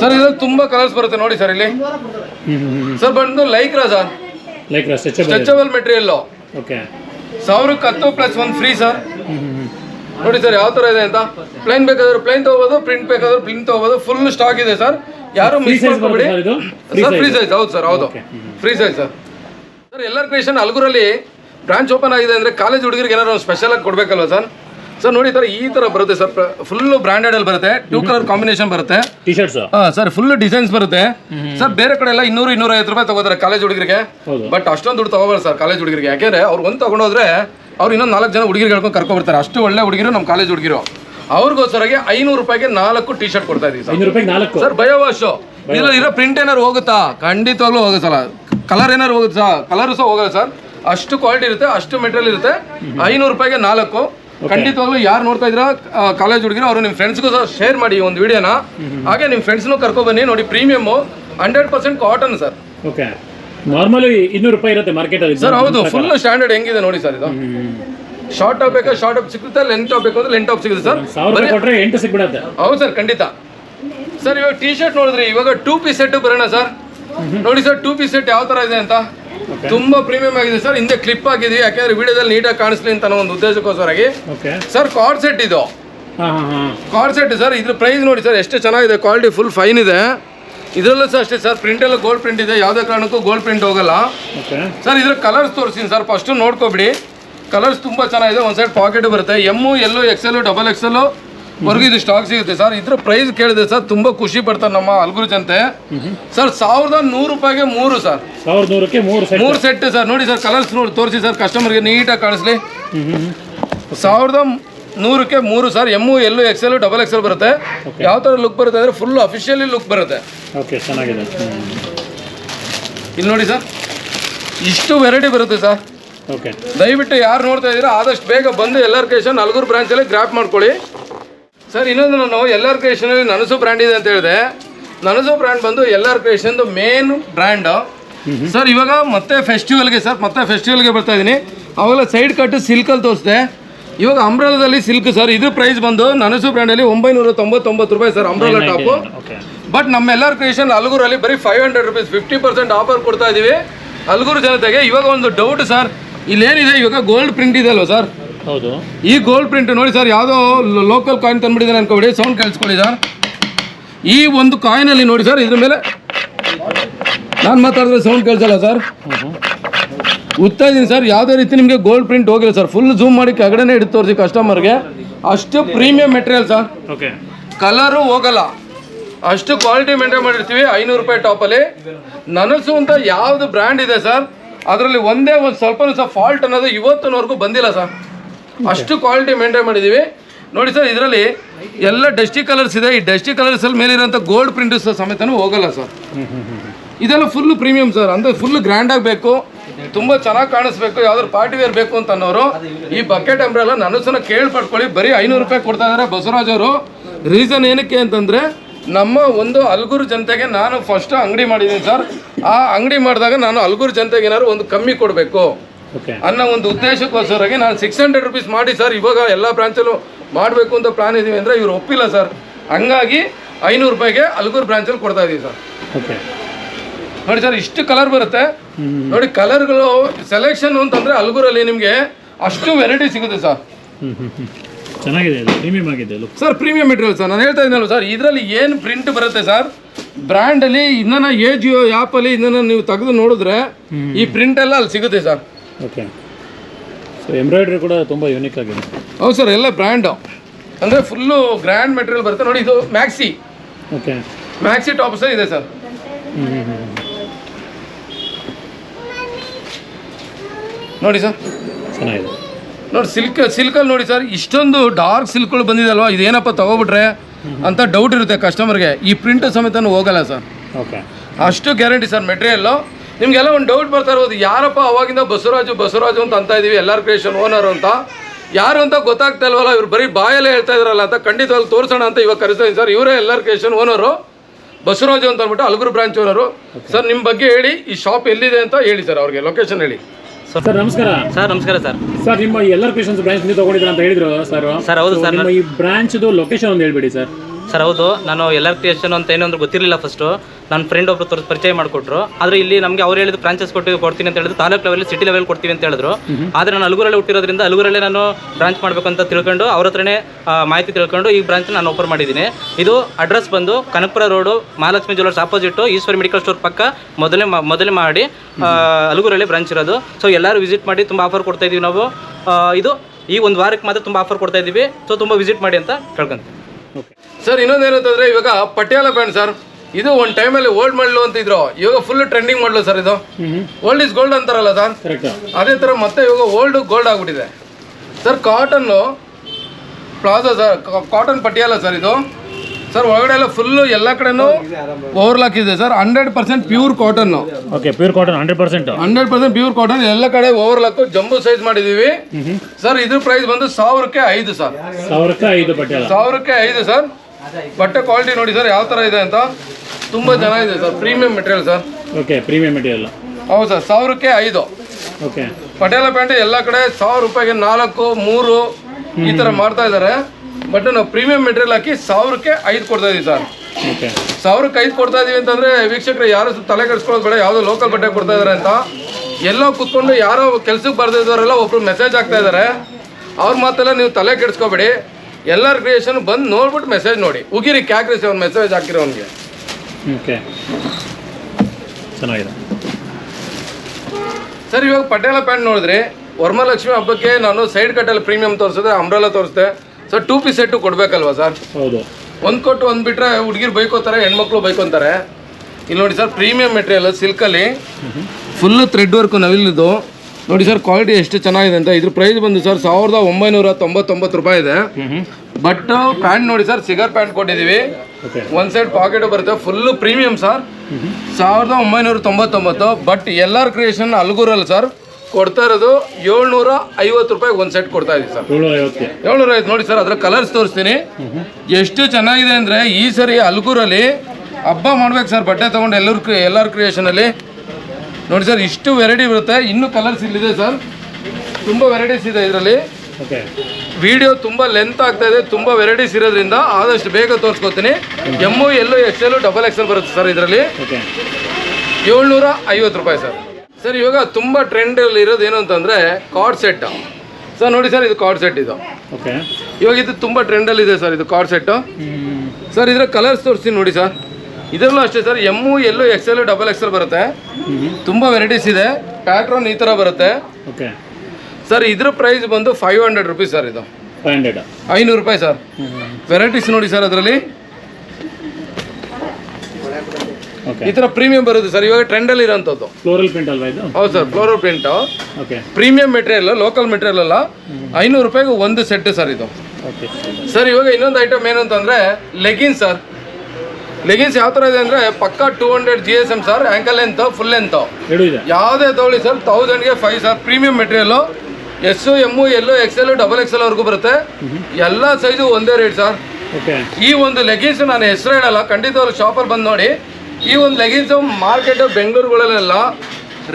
ಸರ್ ಇದ್ರಲ್ಲಿ ತುಂಬಾ ಕಲರ್ಸ್ ಬರುತ್ತೆ ನೋಡಿ ಸರ್ ಇಲ್ಲಿ. ಹ್ಞೂ ಹ್ಞೂ ಹ್ಞೂ ಸರ್ ಬಂದು Lycra sir? Like stretchable material okay ಸಾವಿರಕ್ಕೆ ಹತ್ತು ಪ್ಲಸ್ ಒಂದು ಫ್ರೀ ಸರ್ ನೋಡಿ ಸರ್ ಯಾವ ಥರ ಇದೆ ಅಂತ? ಪ್ಲೇನ್ ಬೇಕಾದ್ರೆ ಪ್ಲೇನ್ ತಗೋಬೋದು ಪ್ರಿಂಟ್ ಬೇಕಾದ್ರೆ ಪ್ರಿಂಟ್ ತಗೋಬೋದು ಫುಲ್ ಸ್ಟಾಕ್ ಇದೆ ಸರ್ ಯಾರು ಮಿಸ್ ಮಾಡ್ಕೊಬೇಡಿ. ಸರ್ ಫ್ರೀ ಸೈಜ್ ಹೌದು ಸರ್ ಹೌದು. Free size sir sir L R creation ಅಲ್ಗುರಲ್ಲಿ branch open ಆಗಿದೆ ಅಂದರೆ ಕಾಲೇಜ್ ಹುಡುಗರಿಗೆ ಏನಾದ್ರು ಸ್ಪೆಷಲಾಗಿ ಸ್ಪೆಷಲ್ ಆಗಿ ಕೊಡಬೇಕಲ್ವ ಸರ್ ಸರ್ ನೋಡಿ ಸರ್ ಈ ತರ ಬರುತ್ತೆ ಸರ್ ಫುಲ್ ಬ್ರಾಂಡೆಡ್ ಅಲ್ಲಿ ಬರುತ್ತೆ. ಟೂ ಕಲರ್ ಕಾಂಬಿನೇಷನ್ ಬರುತ್ತೆ. ಟಿ ಶರ್ಟ್ಸ್ ಹಾಂ ಸರ್ ಫುಲ್ ಡಿಸೈನ್ಸ್ ಬರುತ್ತೆ. ಸರ್ ಬೇರೆ ಕಡೆ ಎಲ್ಲ ಇನ್ನೂರು ಇನ್ನೂರೈವತ್ತು ರೂಪಾಯಿ ತಗೋತಾರೆ ಕಾಲೇಜ್ ಹುಡುಗರಿಗೆ. ಬಟ್ ಅಷ್ಟೊಂದು ದುಡ್ಡು ತಗೋಬಾರ್ದು ಸರ್ ಕಾಲೇಜ್ ಹುಡುಗರಿಗೆ. ಯಾಕೆಂದ್ರೆ ಅವ್ರು ಒಂದು ತಗೊಂಡೋದ್ರೆ ಅವ್ರು ಇನ್ನೊಂದು ನಾಲ್ಕು ಜನ ಹುಡುಗಿರು ಹೇಳ್ಕೊಂಡು ಕರ್ಕೊಬರ್ತಾರೆ ಅಷ್ಟು ಒಳ್ಳೆ ಹುಡುಗಿರು ನಮ್ಮ ಕಾಲೇಜ್ ಹುಡುಗಿರು. ಅವ್ರಿಗೋಸ್ಕರಗೆ ಐನೂರು ರೂಪಾಯಿಗೆ ನಾಲ್ಕು ಟಿ ಶರ್ಟ್ ಕೊಡ್ತಾ ಇದೀವಿ ಸರ್ ಐನೂರು ರೂಪಾಯಿಗೆ ನಾಲ್ಕು? ಸರ್ ಬಯೋವಾಶು ಇದ್ರಲ್ಲಿ ಇರೋ ಪ್ರಿಂಟ್ ಏನಾದ್ರು ಹೋಗುತ್ತಾ? ಖಂಡಿತವಾಗ್ಲೂ ಹೋಗುತ್ತೆ ಸರ್ ಕಲರ್ ಏನಾರು ಹೋಗುತ್ತೆ ಸರ್ ಕಲರ್ ಸಹ ಹೋಗಲ್ಲ ಸರ್ ಅಷ್ಟು ಕ್ವಾಲಿಟಿ ಇರುತ್ತೆ ಅಷ್ಟು ಮೆಟೀರಿಯಲ್ ಇರುತ್ತೆ. ಐನೂರು ರೂಪಾಯಿಗೆ ನಾಲ್ಕು. ಖಂಡಿತವಾಗ್ಲೂ ಯಾರು ನೋಡ್ತಾ ಇದ್ರ ಕಾಲೇಜ್ ಹುಡುಗಿರು ಅವರು ನಿಮ್ಮ ಫ್ರೆಂಡ್ಸ್ಗೂ ಸಹ ಶೇರ್ ಮಾಡಿ ಈ ಒಂದು ವಿಡಿಯೋನ ಹಾಗೆ ನಿಮ್ಮ ಫ್ರೆಂಡ್ಸ್ನು ಬನ್ನಿ ನೋಡಿ premium hundred percent cotton sir okay normally ಇನ್ನೂರು ರೂಪಾಯಿ ಇರುತ್ತೆ ಮಾರ್ಕೆಟ್ ಅಲ್ಲಿ. ಸರ್ ಹೌದು ಫುಲ್ ಸ್ಟ್ಯಾಂಡರ್ಡ್ ಹೆಂಗಿದೆ ನೋಡಿ ಸರ್ ಇದು. ಶಾರ್ಟ್ ಟಾಪ್ ಬೇಕಾ ಶಾರ್ಟ್ ಟಾಪ್ ಸಿಗುತ್ತೆ ಲೆಂತ್ ಟಾಪ್ ಬೇಕು ಅಂದ್ರೆ ಲೆಂತ್ ಟಾಪ್ ಸಿಗುತ್ತೆ ಸರ್ ಸಾವಿರ ಕೊಟ್ಟರೆ ಎಂಟು ಸಿಗ್ಬಿಡುತ್ತೆ. ಹೌದು ಸರ್ ಖಂಡಿತ. ಸರ್ ಇವಾಗ ಟಿ ಶರ್ಟ್ ನೋಡಿದ್ರಿ ಇವಾಗ ಟೂ ಪೀಸ್ ಸೆಟ್ ಬರೋಣ ಸರ್ ನೋಡಿ ಸರ್ ಟೂ ಪೀಸ್ ಸೆಟ್ ಯಾವ ತರ ಇದೆ ಅಂತ. ತುಂಬಾ ಪ್ರೀಮಿಯಂ ಆಗಿದೆ ಸರ್ ಹಿಂದೆ ಕ್ಲಿಪ್ ಆಗಿದ್ವಿ ಯಾಕಂದ್ರೆ ವಿಡಿಯೋದಲ್ಲಿ ನೀಟಾಗಿ ಕಾಣಿಸ್ಲಿ ಅಂತ ಅನ್ನೋ ಒಂದು ಉದ್ದೇಶಕ್ಕೋಸ್ಕರಾಗಿ ಓಕೆ ಸರ್ ಕಾರ್ಡ್ ಸೆಟ್ ಇದು. ಕಾರ್ಡ್ ಸೆಟ್ ಸರ್ ಇದ್ರ ಪ್ರೈಸ್ ನೋಡಿ ಸರ್ ಎಷ್ಟು ಚೆನ್ನಾಗಿದೆ ಕ್ವಾಲಿಟಿ ಫುಲ್ ಫೈನ್ ಇದೆ. ಇದರಲ್ಲೂ ಸಹ ಅಷ್ಟೇ ಸರ್ ಪ್ರಿಂಟ್ ಎಲ್ಲ ಗೋಲ್ಡ್ ಪ್ರಿಂಟ್ ಇದೆ. ಯಾವುದೇ ಕಾರಣಕ್ಕೂ ಗೋಲ್ಡ್ ಪ್ರಿಂಟ್ ಹೋಗಲ್ಲ. ಓಕೆ ಸರ್ ಇದ್ರ ಕಲರ್ಸ್ ತೋರಿಸ್ತೀನಿ ಸರ್ ಫಸ್ಟು ನೋಡ್ಕೊಬಿಡಿ. ಕಲರ್ಸ್ ತುಂಬ ಚೆನ್ನಾಗಿದೆ. ಒಂದು ಸೈಡ್ ಪಾಕೆಟ್ ಬರುತ್ತೆ. M L XL double XL ವರ್ಗು ಇದು ಸ್ಟಾಕ್ ಸಿಗುತ್ತೆ ಸರ್. ಇದ್ರ ಪ್ರೈಸ್ ಕೇಳಿದೆ ಸರ್ ತುಂಬಾ ಖುಷಿ ಪಡ್ತಾರೆ ನಮ್ಮ ಅಲ್ಗುರು ಜನತೆ ಸರ್ ಸಾವಿರದ ನೂರು ರೂಪಾಯಿಗೆ ಮೂರು ಸರ್. ಸಾವಿರದ ನೂರಕ್ಕೆ ಮೂರು ಸೆಟ್ ಮೂರು ಸೆಟ್ ಸರ್. ನೋಡಿ ಸರ್ ಕಲರ್ಸ್ ನೋಡಿ ತೋರಿಸಿ ಸರ್ ಕಸ್ಟಮರ್ಗೆ ನೀಟಾಗಿ ಕಾಣಿಸ್ಲಿ. ಹ್ಞೂ ಸಾವಿರದ ನೂರಕ್ಕೆ ಮೂರು sir. M L XL double XL ಬರುತ್ತೆ. ಯಾವ ಥರ ಲುಕ್ ಬರುತ್ತೆ ಅಂದರೆ ಫುಲ್ ಅಫಿಷಿಯಲಿ ಲುಕ್ ಬರುತ್ತೆ. ಓಕೆ ಚೆನ್ನಾಗಿದೆ. ಇಲ್ಲಿ ನೋಡಿ ಸರ್ ಇಷ್ಟು ವೆರೈಟಿ ಬರುತ್ತೆ ಸರ್. ಓಕೆ ದಯವಿಟ್ಟು ಯಾರು ನೋಡ್ತಾ ಇದ್ದೀರಾ ಆದಷ್ಟು ಬೇಗ ಬಂದು ಎಲ್ಲರ ಕೇಶನ್ ನಲ್ಗೂರು ಬ್ರಾಂಚಲ್ಲಿ ಗ್ರಾಪ್ ಮಾಡ್ಕೊಳ್ಳಿ. ಸರ್ ಇನ್ನೊಂದು ನಾನು ಎಲ್ ಆರ್ ಕ್ರಿಯೇಷನಲ್ಲಿ ನನಸು ಬ್ರ್ಯಾಂಡ್ ಇದೆ ಅಂತ ಹೇಳಿದೆ. ನನಸು ಬ್ರ್ಯಾಂಡ್ ಬಂದು ಎಲ್ ಆರ್ ಕ್ರಿಯೇಷನ್ದು ಮೇನ್ ಬ್ರ್ಯಾಂಡು ಸರ್ ಇವಾಗ ಮತ್ತೆ ಫೆಸ್ಟಿವಲ್ಗೆ ಸರ್ ಮತ್ತೆ ಫೆಸ್ಟಿವಲ್ಗೆ ಬರ್ತಾ ಇದ್ದೀನಿ ಅವಾಗಲ ಸೈಡ್ ಕಟ್ ಸಿಲ್ಕಲ್ಲಿ ತೋರಿಸಿದೆ. ಇವಾಗ ಅಂಬ್ರಲದಲ್ಲಿ ಸಿಲ್ಕ್ ಸರ್ ಇದು ಪ್ರೈಸ್ ಬಂದು ನನಸು ಬ್ರ್ಯಾಂಡಲ್ಲಿ ಒಂಬೈನೂರ ತೊಂಬತ್ತೊಂಬತ್ತು ರೂಪಾಯಿ ಸರ್ ಅಂಬ್ರಲ ಟಾಪು ಬಟ್ ನಮ್ಮ ಎಲ್ಲರ ಕ್ರಿಯೇಷನ್ ಅಲ್ಗೂರಲ್ಲಿ ಬರೀ five hundred rupees fifty percent offer ಕೊಡ್ತಾ ಇದ್ದೀವಿ ಅಲ್ಗೂರು ಜನತೆಗೆ ಇವಾಗ ಒಂದು ಡೌಟ್ ಸರ್ ಇಲ್ಲೇನಿದೆ ಇವಾಗ ಗೋಲ್ಡ್ ಪ್ರಿಂಟ್ ಇದೆ ಅಲ್ವಾ ಸರ್? ಹೌದು. ಈ ಗೋಲ್ಡ್ ಪ್ರಿಂಟ್ ನೋಡಿ ಸರ್ ಯಾವುದೋ ಲೋಕಲ್ ಕಾಯಿನ್ ತಂದ್ಬಿಟ್ಟಿದ್ದಾರೆ ಅನ್ಕೊಬಿಡಿ ಸೌಂಡ್ ಕೇಳಿಸ್ಕೊಳ್ಳಿ ಸರ್ ಈ ಒಂದು ಕಾಯಿನಲ್ಲಿ ನೋಡಿ ಸರ್ ಇದ್ರ ಮೇಲೆ ನಾನು ಮಾತಾಡಿದ್ರೆ ಸೌಂಡ್ ಕೇಳಿಸಲ್ಲ ಸರ್ ಉತ್ತಾ ಇದ್ದೀನಿ ಸರ್ ಯಾವುದೇ ರೀತಿ ನಿಮಗೆ ಗೋಲ್ಡ್ ಪ್ರಿಂಟ್ ಹೋಗಿಲ್ಲ ಸರ್ ಫುಲ್ ಝೂಮ್ ಮಾಡಿ ಕೆಳಗಡೆ ಹಿಡಿದು ತೋರಿಸಿ ಕಸ್ಟಮರ್ಗೆ ಅಷ್ಟು premium material sir okay colour ಹೋಗಲ್ಲ. ಅಷ್ಟು ಕ್ವಾಲಿಟಿ ಮೇಂಟೈನ್ ಮಾಡಿರ್ತೀವಿ ಐನೂರು ರೂಪಾಯಿ ಟಾಪಲ್ಲಿ ನನಸು ಅಂತ ಯಾವುದು ಬ್ರ್ಯಾಂಡ್ ಇದೆ ಸರ್ ಅದರಲ್ಲಿ ಒಂದೇ ಒಂದು ಸ್ವಲ್ಪ ಸಹ ಫಾಲ್ಟ್ ಅನ್ನೋದು ಇವತ್ತಿನವರೆಗೂ ಬಂದಿಲ್ಲ ಸರ್ ಅಷ್ಟು ಕ್ವಾಲಿಟಿ ಮೇಂಟೈನ್ ಮಾಡಿದ್ದೀವಿ ನೋಡಿ ಸರ್ ಇದರಲ್ಲಿ ಎಲ್ಲ ಡಸ್ಟಿ ಕಲರ್ಸ್ ಇದೆ. ಈ ಡಸ್ಟಿ ಕಲರ್ಸ್ ಅಲ್ಲಿ ಮೇಲಿರೋಂಥ ಗೋಲ್ಡ್ ಪ್ರಿಂಟ್ ಸಮೇತನೂ ಹೋಗಲ್ಲ ಸರ್. ಇದೆಲ್ಲ ಫುಲ್ ಪ್ರೀಮಿಯಂ ಸರ್. ಅಂದರೆ ಫುಲ್ ಗ್ರ್ಯಾಂಡ್ ಆಗಬೇಕು ತುಂಬ ಚೆನ್ನಾಗಿ ಕಾಣಿಸ್ಬೇಕು. ಯಾವ್ದಾದ್ರು ಪಾರ್ಟಿ ವೇರ್ ಬೇಕು ಅಂತ ಅನ್ನೋರು ಈ ಬಕೆಟ್ ಅಂಬ್ರೆಲ್ಲ ನನಸನ್ನ ಕೇಳಿ ಪಡ್ಕೊಳ್ಳಿ ಬರೀ ಐನೂರು ರೂಪಾಯಿ ಕೊಡ್ತಾ ಇದ್ದಾರೆ ಬಸವರಾಜ್ ಅವರು. ರೀಸನ್ ಏನಕ್ಕೆ ಅಂತಂದರೆ ನಮ್ಮ ಒಂದು ಅಲ್ಗೂರು ಜನತೆಗೆ ನಾನು ಫಸ್ಟ್ ಅಂಗಡಿ ಮಾಡಿದ್ದೀನಿ ಸರ್. ಆ ಅಂಗಡಿ ಮಾಡಿದಾಗ ನಾನು ಅಲ್ಗೂರು ಜನತೆಗೆ ಏನಾದ್ರು ಒಂದು ಕಮ್ಮಿ ಕೊಡಬೇಕು. ಅನ್ನೋ ಒಂದು ಉದ್ದೇಶಕ್ಕೋಸ್ಕರವಾಗಿ ನಾನು ಸಿಕ್ಸ್ ಹಂಡ್ರೆಡ್ ರುಪೀಸ್ ಮಾಡಿ ಸರ್ ಇವಾಗ ಎಲ್ಲ ಬ್ರಾಂಚಲ್ಲೂ ಮಾಡಬೇಕು ಅಂತ ಪ್ಲಾನ್ ಇದೀವಿ ಅಂದರೆ ಇವ್ರು ಒಪ್ಪಿಲ್ಲ ಸರ್ ಹಂಗಾಗಿ ಐನೂರು ರೂಪಾಯಿಗೆ ಅಲ್ಗೂರು ಬ್ರಾಂಚಲ್ಲಿ ಕೊಡ್ತಾ ಇದ್ದೀವಿ ಸರ್ ಓಕೆ ನೋಡಿ ಸರ್ ಇಷ್ಟು ಕಲರ್ ಬರುತ್ತೆ. ನೋಡಿ ಕಲರ್ಗಳು ಸೆಲೆಕ್ಷನ್ ಅಂತಂದರೆ ಅಲ್ಗೂರಲ್ಲಿ ನಿಮಗೆ ಅಷ್ಟು ವೆರೈಟಿ ಸಿಗುತ್ತೆ ಸರ್ ಹ್ಞೂ ಹ್ಞೂ ಹ್ಞೂ ಚೆನ್ನಾಗಿದೆ ಇದು ಪ್ರೀಮಿಯಮ್ ಆಗಿದೆ ಸರ್ ಪ್ರೀಮಿಯಂ ಮೆಟೀರಿಯಲ್ ಸರ್ ನಾನು ಹೇಳ್ತಾ ಇದ್ದೀನಲ್ಲ ಸರ್ ಇದರಲ್ಲಿ ಏನು ಪ್ರಿಂಟ್ ಬರುತ್ತೆ ಸರ್ ಬ್ರ್ಯಾಂಡಲ್ಲಿ ಇನ್ನನ ಎ ಜಿಯೋ ಆ್ಯಪಲ್ಲಿ ಇದನ್ನು ನೀವು ತೆಗೆದು ನೋಡಿದ್ರೆ ಈ ಪ್ರಿಂಟೆಲ್ಲ ಅಲ್ಲಿ ಸಿಗುತ್ತೆ ಸರ್ ಓಕೆ ಸೊ ಎಂಬ್ರಾಯ್ಡ್ರಿ ಕೂಡ ತುಂಬ ಯೂನಿಕ್ ಆಗಿದೆ. ಹೌದು ಸರ್ ಎಲ್ಲ ಬ್ರ್ಯಾಂಡು ಅಂದರೆ ಫುಲ್ಲು ಗ್ರ್ಯಾಂಡ್ ಮೆಟೀರಿಯಲ್ ಬರುತ್ತೆ. ನೋಡಿ ಇದು ಮ್ಯಾಕ್ಸಿ ಓಕೆ ಮ್ಯಾಕ್ಸಿ ಟಾಪ್ಸ್ ಇದೆ ಸರ್. ನೋಡಿ ಸರ್. ಚೆನ್ನಾಗಿದೆ. ನೋಡಿ ಸಿಲ್ಕ್ ಸಿಲ್ಕಲ್ಲಿ ನೋಡಿ ಸರ್ ಇಷ್ಟೊಂದು ಡಾರ್ಕ್ ಸಿಲ್ಕ್ಗಳು ಬಂದಿದೆ ಅಲ್ವಾ? ಇದೇನಪ್ಪ ತಗೋಬಿಟ್ರೆ ಅಂತ ಡೌಟ್ ಇರುತ್ತೆ ಕಸ್ಟಮರ್ಗೆ ಈ ಪ್ರಿಂಟ್ ಸಮೇತನೂ ಹೋಗಲ್ಲ ಸರ್. ಓಕೆ ಅಷ್ಟು ಗ್ಯಾರಂಟಿ ಸರ್ ಮೆಟೀರಿಯಲ್ಲು ನಿಮಗೆಲ್ಲ ಒಂದು ಡೌಟ್ ಬರ್ತಾ ಇರ್ಬೋದು ಯಾರಪ್ಪ ಅವಾಗಿಂದ ಬಸವರಾಜು ಬಸವರಾಜು ಅಂತ ಅಂತ ಇದ್ದೀವಿ ಎಲ್ಲಾರ್ ಕ್ರಿಯೇಷನ್ ಓನರ್ ಅಂತ. ಯಾರು ಅಂತ ಗೊತ್ತಾಗ್ತಾ ಇಲ್ವಲ್ಲ ಇವ್ರು ಬರೀ ಬಾಯಲ್ಲೇ ಹೇಳ್ತಾ ಇದ್ರಲ್ಲ ಅಂತ ಖಂಡಿತವಾಗಿ ತೋರಿಸೋಣ ಅಂತ ಇವಾಗ ಕರೆಸ್ತಾ ಇದ್ದೀನಿ ಸರ್ ಇವರೇ ಎಲ್ಲಾರ್ ಕ್ರಿಯೇಷನ್ ಓನರು ಬಸವರಾಜು ಅಂತ ಅಂದ್ಬಿಟ್ಟು ಅಲಗುರು ಬ್ರಾಂಚ್ ಓನರು ಸರ್ ನಿಮ್ಮ ಬಗ್ಗೆ ಹೇಳಿ ಈ ಶಾಪ್ ಎಲ್ಲಿದೆ ಅಂತ ಹೇಳಿ ಸರ್ ಅವ್ರಿಗೆ ಲೊಕೇಶನ್ ಹೇಳಿ. ಸರ್ ನಮಸ್ಕಾರ. ಸರ್ ನಮಸ್ಕಾರ ಸರ್. ಸರ್ ನಿಮ್ಮ ಎಲ್ಲರ್ ಕ್ರಿಯೇಷನ್ಸ್ ಬ್ರಾಂಚ್ ನೀವು ತಗೊಂಡಿದ್ರ ಅಂತ ಹೇಳಿದ್ರು ಸರ್? ಸರ್ ಹೌದು ಸರ್ ನಿಮ್ಮ ಈ ಬ್ರಾಂಚ್ದು ಲೊಕೇಶನ್ ಒಂದು ಹೇಳ್ಬಿಡಿ ಸರ್. ಸರ್ ಹೌದು. ನಾನು ಎಲ್ಲರ್ ಕ್ರಿಯೇಷನ್ ಅಂತ ಏನೋ ಗೊತ್ತಿರಲಿಲ್ಲ ಫಸ್ಟು ನನ್ನ ಫ್ರೆಂಡ್ ಒಬ್ಬರು ತೋರಿಸಿ ಪರಿಚಯ ಮಾಡಿಕೊಟ್ರು. ಆದರೆ ಇಲ್ಲಿ ನಮಗೆ ಅವ್ರು ಹೇಳಿದ್ರು ಫ್ರಾಂಚೈಸ್ ಕೊಟ್ಟು ಕೊಡ್ತೀನಿ ಅಂತ ಹೇಳಿದ್ರು. ತಾಲೂಕು ಲೆವೆಲ್ ಸಿಟಿ ಲೆವೆಲ್ ಕೊಡ್ತೀವಿ ಅಂತ ಹೇಳಿದ್ರು. ಆದರೆ ನಾನು ಅಲುಗೂರಲ್ಲಿ ಹುಟ್ಟಿರೋದ್ರಿಂದ ಅಲುಗುರಲ್ಲೇ ನಾನು ಬ್ರಾಂಚ್ ಮಾಡಬೇಕಂತ ಅಂತ ತಿಳ್ಕೊಂಡು ಅವ್ರ ಹತ್ರನೇ ಮಾಹಿತಿ ತಿಳ್ಕೊಂಡು ಈ ಬ್ರಾಂಚ್ ನಾನು ಓಪನ್ ಮಾಡಿದ್ದೀನಿ. ಇದು ಅಡ್ರೆಸ್ ಬಂದು Kanakapura road Mahalakshmi jewellers opposite Eshwar medical store ಪಕ್ಕ ಮೊದಲೇ ಮೊದಲೇ ಮಾಡಿ ಅಲುಗೂರಲ್ಲಿ ಬ್ರಾಂಚ್ ಇರೋದು. ಸೊ ಎಲ್ಲರೂ ವಿಸಿಟ್ ಮಾಡಿ ತುಂಬ ಆಫರ್ ಕೊಡ್ತಾ ಇದೀವಿ ನಾವು. ಇದು ಈ ಒಂದು ವಾರಕ್ಕೆ ಮಾತ್ರ ತುಂಬ ಆಫರ್ ಕೊಡ್ತಾ ಇದ್ದೀವಿ ಸೊ ತುಂಬ ವಿಸಿಟ್ ಮಾಡಿ ಅಂತ ಕೇಳ್ಕೊಂತೀವಿ ಸರ್ ಇನ್ನೊಂದೇನು ಅಂತಂದ್ರೆ ಇವಾಗ ಪಟಿಯಾಲ ಪ್ಯಾಂಟ್ ಸರ್ ಇದು ಒಂದು ಟೈಮಲ್ಲಿ ಓಲ್ಡ್ ಮಾಡಲು ಅಂತಿದ್ರು ಇವಾಗ ಫುಲ್ ಟ್ರೆಂಡಿಂಗ್ ಮಾಡಲು ಸರ್ ಇದು. ಓಲ್ಡ್ ಇಸ್ ಗೋಲ್ಡ್ ಅಂತಾರಲ್ಲ ಸರ್ ಅದೇ ಥರ ಮತ್ತೆ ಇವಾಗ ಓಲ್ಡ್ ಗೋಲ್ಡ್ ಆಗಿಬಿಟ್ಟಿದೆ. Sir cotton plaza sir cotton Patiala sir ಇದು. ಸರ್ ಒಳಗಡೆ ಎಲ್ಲ ಫುಲ್ಲು ಎಲ್ಲ ಕಡೆನೂ ಓವರ್ಲಾಕ್ ಇದೆ. Sir hundred percent pure cotton okay pure cotton hundred percent hundred percent pure cotton ಎಲ್ಲ ಕಡೆ ಓವರ್ಲಾಕ್ ಜಂಬು ಸೈಜ್ ಮಾಡಿದೀವಿ. ಸರ್ ಇದ್ರ ಪ್ರೈಸ್ ಬಂದು ಸಾವಿರಕ್ಕೆ ಐದು ಸರ್ ಸಾವಿರಕ್ಕೆ ಐದು ಬಟ್ಟೆ ಸಾವಿರಕ್ಕೆ ಐದು ಸರ್ ಬಟ್ಟೆ ಕ್ವಾಲಿಟಿ ನೋಡಿ ಸರ್ ಯಾವ ಥರ ಇದೆ ಅಂತ. ತುಂಬ ಚೆನ್ನಾಗಿದೆ sir premium material sir okay premium material ಹೌದು ಸರ್ ಸಾವಿರಕ್ಕೆ ಐದು. ಓಕೆ ಪಟೇಲ ಪ್ಯಾಂಟ್ ಎಲ್ಲ ಕಡೆ ಸಾವಿರ ರೂಪಾಯಿಗೆ ನಾಲ್ಕು ಮೂರು ಈ ಥರ ಮಾಡ್ತಾ ಇದ್ದಾರೆ. ಬಟ್ ನಾವು ಪ್ರೀಮಿಯಂ ಮೆಟೀರಿಯಲ್ ಹಾಕಿ ಸಾವಿರಕ್ಕೆ ಐದು ಕೊಡ್ತಾ ಇದೀವಿ ಸರ್. ಓಕೆ. ಸಾವಿರಕ್ಕೆ ಐದು ಕೊಡ್ತಾ ಇದೀವಿ ಅಂತಂದ್ರೆ ವೀಕ್ಷಕರು ಯಾರು ತಲೆ ಕೆಡಿಸ್ಕೊಳ್ಳೋದು ಬೇಡ ಯಾವುದೋ ಲೋಕಲ್ ಬಟ್ಟೆ ಕೊಡ್ತಾ ಇದಾರೆ ಅಂತ. ಎಲ್ಲೋ ಕುತ್ಕೊಂಡು ಯಾರೋ ಕೆಲ್ಸಕ್ಕೆ ಬರ್ದಿದ್ದವರೆಲ್ಲ ಒಬ್ರು ಮೆಸೇಜ್ ಆಗ್ತಾ ಇದ್ದಾರೆ ಅವ್ರ ಮಾತೆಲ್ಲ ನೀವು ತಲೆ ಕೆಡಿಸ್ಕೊಬೇಡಿ. ಎಲ್ಲರ ಕ್ರಿಯೇಷನ್ ಬಂದು ನೋಡ್ಬಿಟ್ಟು ಮೆಸೇಜ್ ನೋಡಿ. ಉಗಿರಿ ಕ್ಯಾಕ್ರಿಸಿ ಅವ್ನು ಮೆಸೇಜ್ ಹಾಕಿರೋ ಅವನಿಗೆ. ಓಕೆ. ಚೆನ್ನಾಗಿದೆ. ಸರ್ ಇವಾಗ ಪಟೇಲ ಪ್ಯಾಂಟ್ ನೋಡಿದ್ರಿ. ವರ್ಮಲಕ್ಷ್ಮಿ ಹಬ್ಬಕ್ಕೆ ನಾನು ಸೈಡ್ ಕಟ್ಟಲ್ಲಿ ಪ್ರೀಮಿಯಂ ತೋರಿಸಿದೆ ಅಂಬ್ರೆಲ್ಲ ತೋರಿಸ್ದೆ. ಸರ್ ಟೂ ಪೀಸ್ ಸೆಟ್ಟು ಕೊಡ್ಬೇಕಲ್ವಾ ಸರ್? ಹೌದು. ಒಂದು ಕೊಟ್ಟು ಒಂದು ಬಿಟ್ಟರೆ ಹುಡುಗಿರು ಬೈಕೋತಾರೆ ಹೆಣ್ಮಕ್ಳು ಬೈಕೊತಾರೆ. ಇಲ್ಲಿ ನೋಡಿ ಸರ್ ಪ್ರೀಮಿಯಂ ಮೆಟೀರಿಯಲ್ ಸಿಲ್ಕಲ್ಲಿ ಫುಲ್ಲು ಥ್ರೆಡ್ ವರ್ಕು ನವಿಲಿದು. ನೋಡಿ ಸರ್ ಕ್ವಾಲಿಟಿ ಎಷ್ಟು ಚೆನ್ನಾಗಿದೆ ಅಂತ. ಇದ್ರ ಪ್ರೈಸ್ ಬಂದು ಸರ್ ಸಾವಿರದ ಒಂಬೈನೂರ ತೊಂಬತ್ತೊಂಬತ್ತು ರೂಪಾಯಿ ಇದೆ. ಬಟ್ ಪ್ಯಾಂಟ್ ನೋಡಿ ಸರ್ ಸಿಗರ್ ಪ್ಯಾಂಟ್ ಕೊಟ್ಟಿದ್ದೀವಿ ಒನ್ ಒಂದು ಸೈಡ್ ಪಾಕೆಟ್ ಬರುತ್ತೆ ಫುಲ್ಲು ಪ್ರೀಮಿಯಂ ಸರ್. ಸಾವಿರದ ಒಂಬೈನೂರ ತೊಂಬತ್ತೊಂಬತ್ತು ಬಟ್ ಎಲ್ಲರ ಕ್ರಿಯೇಷನ್ ಅಲ್ಗೂರಲ್ಲ ಸರ್. ಕೊಡ್ತಾ ಇರೋದು ಏಳ್ನೂರ ಐವತ್ತು ರೂಪಾಯಿ ಒಂದು ಸೆಟ್ ಕೊಡ್ತಾ ಇದೀವಿ ಸರ್. ಏಳ್ನೂರ ಐವತ್ತು. ನೋಡಿ ಸರ್ ಅದ್ರ ಕಲರ್ಸ್ ತೋರಿಸ್ತೀನಿ. ಎಷ್ಟು ಚೆನ್ನಾಗಿದೆ ಅಂದರೆ ಈ ಸರಿ ಅಲ್ಗೂರಲ್ಲಿ ಹಬ್ಬ ಮಾಡ್ಬೇಕು ಸರ್ ಬಟ್ಟೆ ತೊಗೊಂಡು ಎಲ್ಲರ ಎಲ್ಲರ ಕ್ರಿಯೇಷನಲ್ಲಿ ನೋಡಿ ಸರ್ ಇಷ್ಟು ವೆರೈಟಿ ಬರುತ್ತೆ. ಇನ್ನೂ ಕಲರ್ಸ್ ಇಲ್ಲಿದೆ ಸರ್. ತುಂಬ ವೆರೈಟೀಸ್ ಇದೆ ಇದರಲ್ಲಿ. ಓಕೆ. ವಿಡಿಯೋ ತುಂಬ ಲೆಂತ್ ಆಗ್ತಾ ಇದೆ ತುಂಬ ವೆರೈಟೀಸ್ ಇರೋದ್ರಿಂದ ಆದಷ್ಟು ಬೇಗ ತೋರಿಸ್ಕೊತೀನಿ. M L X L double X L ಬರುತ್ತೆ ಸರ್ ಇದರಲ್ಲಿ. ಏಳ್ನೂರ ಐವತ್ತು ರೂಪಾಯಿ ಸರ್. ಸರ್ ಇವಾಗ ತುಂಬ ಟ್ರೆಂಡಲ್ಲಿ ಇರೋದು ಏನು ಅಂತಂದರೆ ಕಾರ್ಡ್ ಸೆಟ್ ಸರ್ ನೋಡಿ ಸರ್ ಇದು ಕಾರ್ಡ್ ಸೆಟ್ ಇದು. ಓಕೆ ಇವಾಗ ಇದು ತುಂಬ ಟ್ರೆಂಡಲ್ಲಿ ಇದೆ ಸರ್ ಇದು ಕಾರ್ಡ್ ಸೆಟ್ಟು ಸರ್ ಇದರ ಕಲರ್ಸ್ ತೋರಿಸ್ತೀನಿ ನೋಡಿ ಸರ್. ಇದರಲ್ಲೂ ಅಷ್ಟೇ sir M L XL double XL ಬರುತ್ತೆ. ತುಂಬ ವೆರೈಟೀಸ್ ಇದೆ. ಪ್ಯಾಟ್ರನ್ ಈ ಥರ ಬರುತ್ತೆ. ಓಕೆ ಸರ್ ಇದ್ರ ಪ್ರೈಸ್ ಬಂದು ಫೈವ್ ಹಂಡ್ರೆಡ್ ರುಪೀಸ್ ಸರ್ ಇದು. ಫೈವ್ ಹಂಡ್ರೆಡ್ ಐನೂರು ರೂಪಾಯಿ ಸರ್. ವೆರೈಟೀಸ್ ನೋಡಿ ಸರ್ ಅದರಲ್ಲಿ ಓಕೆ ಈ ತರ ಪ್ರೀಮಿಯಂ ಬರುತ್ತೆ ಸರ್. ಇವಾಗ ಟ್ರೆಂಡಲ್ಲಿ ಇರೋಂಥದ್ದು. ಫ್ಲೋರಲ್ ಪ್ರಿಂಟ್ ಅಲ್ವಾ ಇದು? ಹೌದು sir floral print okay premium material local material ಅಲ್ಲ. ಐನೂರು ರೂಪಾಯಿಗೆ ಒಂದು ಸೆಟ್ ಸರ್ ಇದು. ಓಕೆ ಸರ್ ಇವಾಗ ಇನ್ನೊಂದು ಐಟಮ್ ಏನು ಅಂತಂದ್ರೆ ಲೆಗಿನ್ಸ್ ಸರ್. ಲೆಗಿನ್ಸ್ ಯಾವ ಥರ ಇದೆ ಅಂದರೆ ಪಕ್ಕ two hundred G S M sir ankle length full length ಯಾವ್ದೇ ತಗೊಳ್ಳಿ sir ತೌಸಂಡ್ಗೆ five sir. Premium material S M L XL double XL ವರೆಗೂ ಬರುತ್ತೆ. ಎಲ್ಲ ಸೈಜು ಒಂದೇ ರೇಟ್ ಸರ್. ಈ ಒಂದು ಲೆಗಿನ್ಸ್ ನಾನು ಹೆಸರು ಹೇಳಲ್ಲ ಖಂಡಿತವಾಗ್ಲೂ ಶಾಪಲ್ಲಿ ಬಂದು ನೋಡಿ. ಈ ಒಂದು ಲೆಗಿನ್ಸು ಮಾರ್ಕೆಟ್ ಬೆಂಗಳೂರುಗಳಲ್ಲೆಲ್ಲ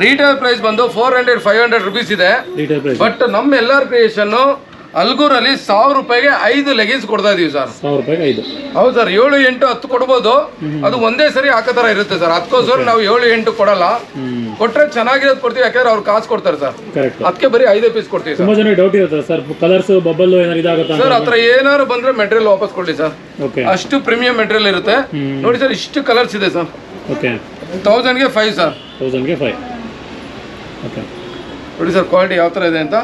ರೀಟೇಲ್ ಪ್ರೈಸ್ ಬಂದು four hundred five hundred rupees ಇದೆ. ಬಟ್ ನಮ್ಮ ಎಲ್ಲರ ಕ್ರಿಯೇಷನ್ನು ಅಲ್ಗೂರಲ್ಲಿ ಸಾವಿರ ರೂಪಾಯಿಗೆ ಐದು ಲೆಗಿನ್ಸ್ ಕೊಡ್ತಾ ಇದೀವಿ ಸರ್ ಸಾವಿರ ರೂಪಾಯಿಗೆ ಐದು. ಹೌದು ಸರ್ ಏಳು ಎಂಟು ಹತ್ತು ಕೊಡ್ಬೋದು. ಅದು ಒಂದೇ ಸರಿ ಹಾಕೋ ಥರ ಇರುತ್ತೆ ಸರ್ ಅದಕ್ಕೋಸ್ಕರ ನಾವು ಏಳು ಎಂಟು ಕೊಡಲ್ಲ. ಕೊಟ್ಟರೆ ಕೊಟ್ರೆ ಚೆನ್ನಾಗಿರೋದು ಕೊಡ್ತೀವಿ ಯಾಕಂದ್ರೆ ಅವ್ರು ಕಾಸು ಕೊಡ್ತಾರೆ ಸರ್ ಕರೆಕ್ಟ್ ಅದಕ್ಕೆ ಬರೀ ಐದೇ ಪೀಸ್ ಕೊಡ್ತೀವಿ ಸರ್ ತುಂಬ ಜನ ಡೌಟ್ ಇರುತ್ತೆ ಸರ್ ಕಲರ್ಸ್ ಏನಾರು ಇದಾಗುತ್ತಾ ಸರ್ ಹತ್ರ ಏನಾದ್ರು ಬಂದ್ರೆ ಮೆಟೀರಿಯಲ್ ವಾಪಸ್ ಕೊಡ್ಲಿ ಸರ್ ಓಕೆ ಅಷ್ಟು ಪ್ರೀಮಿಯಂ ಮೆಟೀರಿಯಲ್ ಇರುತ್ತೆ. ನೋಡಿ ಸರ್ ಇಷ್ಟು ಕಲರ್ಸ್ ಇದೆ ಸರ್ ಓಕೆ ತೌಸಂಡ್ಗೆ ಫೈವ್ ಸರ್ ತೌಸಂಡ್ಗೆ ಫೈವ್ ಓಕೆ ನೋಡಿ ಸರ್ ಕ್ವಾಲಿಟಿ ಯಾವ ಥರ ಇದೆ ಅಂತ.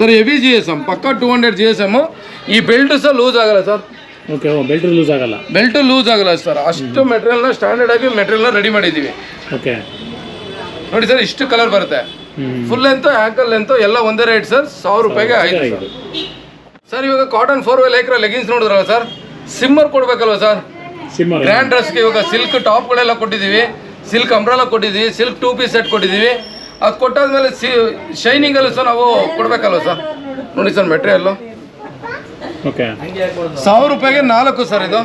Sir heavy G S M ಪಕ್ಕ two hundred G S M ಈ ಬೆಲ್ಟ್ ಸಹ ಲೂಸ್ ಆಗಲ್ಲ ಸರ್. ಓಕೆ ಬೆಲ್ಟ್ ಲೂಸ್ ಆಗಲ್ಲ. ಬೆಲ್ಟ್ ಲೂಸ್ ಆಗಲ್ಲ ಸರ್. ಅಷ್ಟು ಮೆಟೀರಿಯಲ್ನ ಸ್ಟ್ಯಾಂಡರ್ಡ್ ಆಗಿ ಮೆಟೀರಿಯಲ್ನ ರೆಡಿ ಮಾಡಿದ್ದೀವಿ. ಓಕೆ ನೋಡಿ ಸರ್ ಇಷ್ಟು ಕಲರ್ ಬರುತ್ತೆ. ಫುಲ್ ಲೆಂತ್ ಆ್ಯಂಕಲ್ ಲೆಂತ್ ಎಲ್ಲ ಒಂದೇ ರೇಟ್ ಸರ್. ಸಾವಿರ ರೂಪಾಯಿಗೆ ಐದು ಸರ್. ಇವಾಗ cotton four way lycra leggings ನೋಡಿದ್ರಲ್ಲ ಸರ್? ಸಿಮ್ಮರ್ ಕೊಡ್ಬೇಕಲ್ವ ಸರ್? ಸಿಮ್ಮರ್ ಗ್ರ್ಯಾಂಡ್ ಡ್ರೆಸ್ಗೆ ಇವಾಗ ಸಿಲ್ಕ್ ಟಾಪ್ಗಳೆಲ್ಲ ಕೊಟ್ಟಿದ್ದೀವಿ. ಸಿಲ್ಕ್ ಅಂಬ್ರೆಲ್ಲ ಕೊಟ್ಟಿದ್ದೀವಿ. ಸಿಲ್ಕ್ ಟೂ ಪೀಸ್ ಸೆಟ್ ಕೊಟ್ಟಿದ್ದೀವಿ. ಅದು ಕೊಟ್ಟಾದ್ಮೇಲೆ ಸಿ ಶೈನಿಂಗಲ್ಲೂ ಸರ್ ನಾವು ಕೊಡಬೇಕಲ್ವ ಸರ್? ನೋಡಿ ಸರ್ ಮೆಟೀರಿಯಲ್ಲು ಓಕೆ ಸಾವಿರ ರೂಪಾಯಿಗೆ ನಾಲ್ಕು ಸರ್ ಇದು.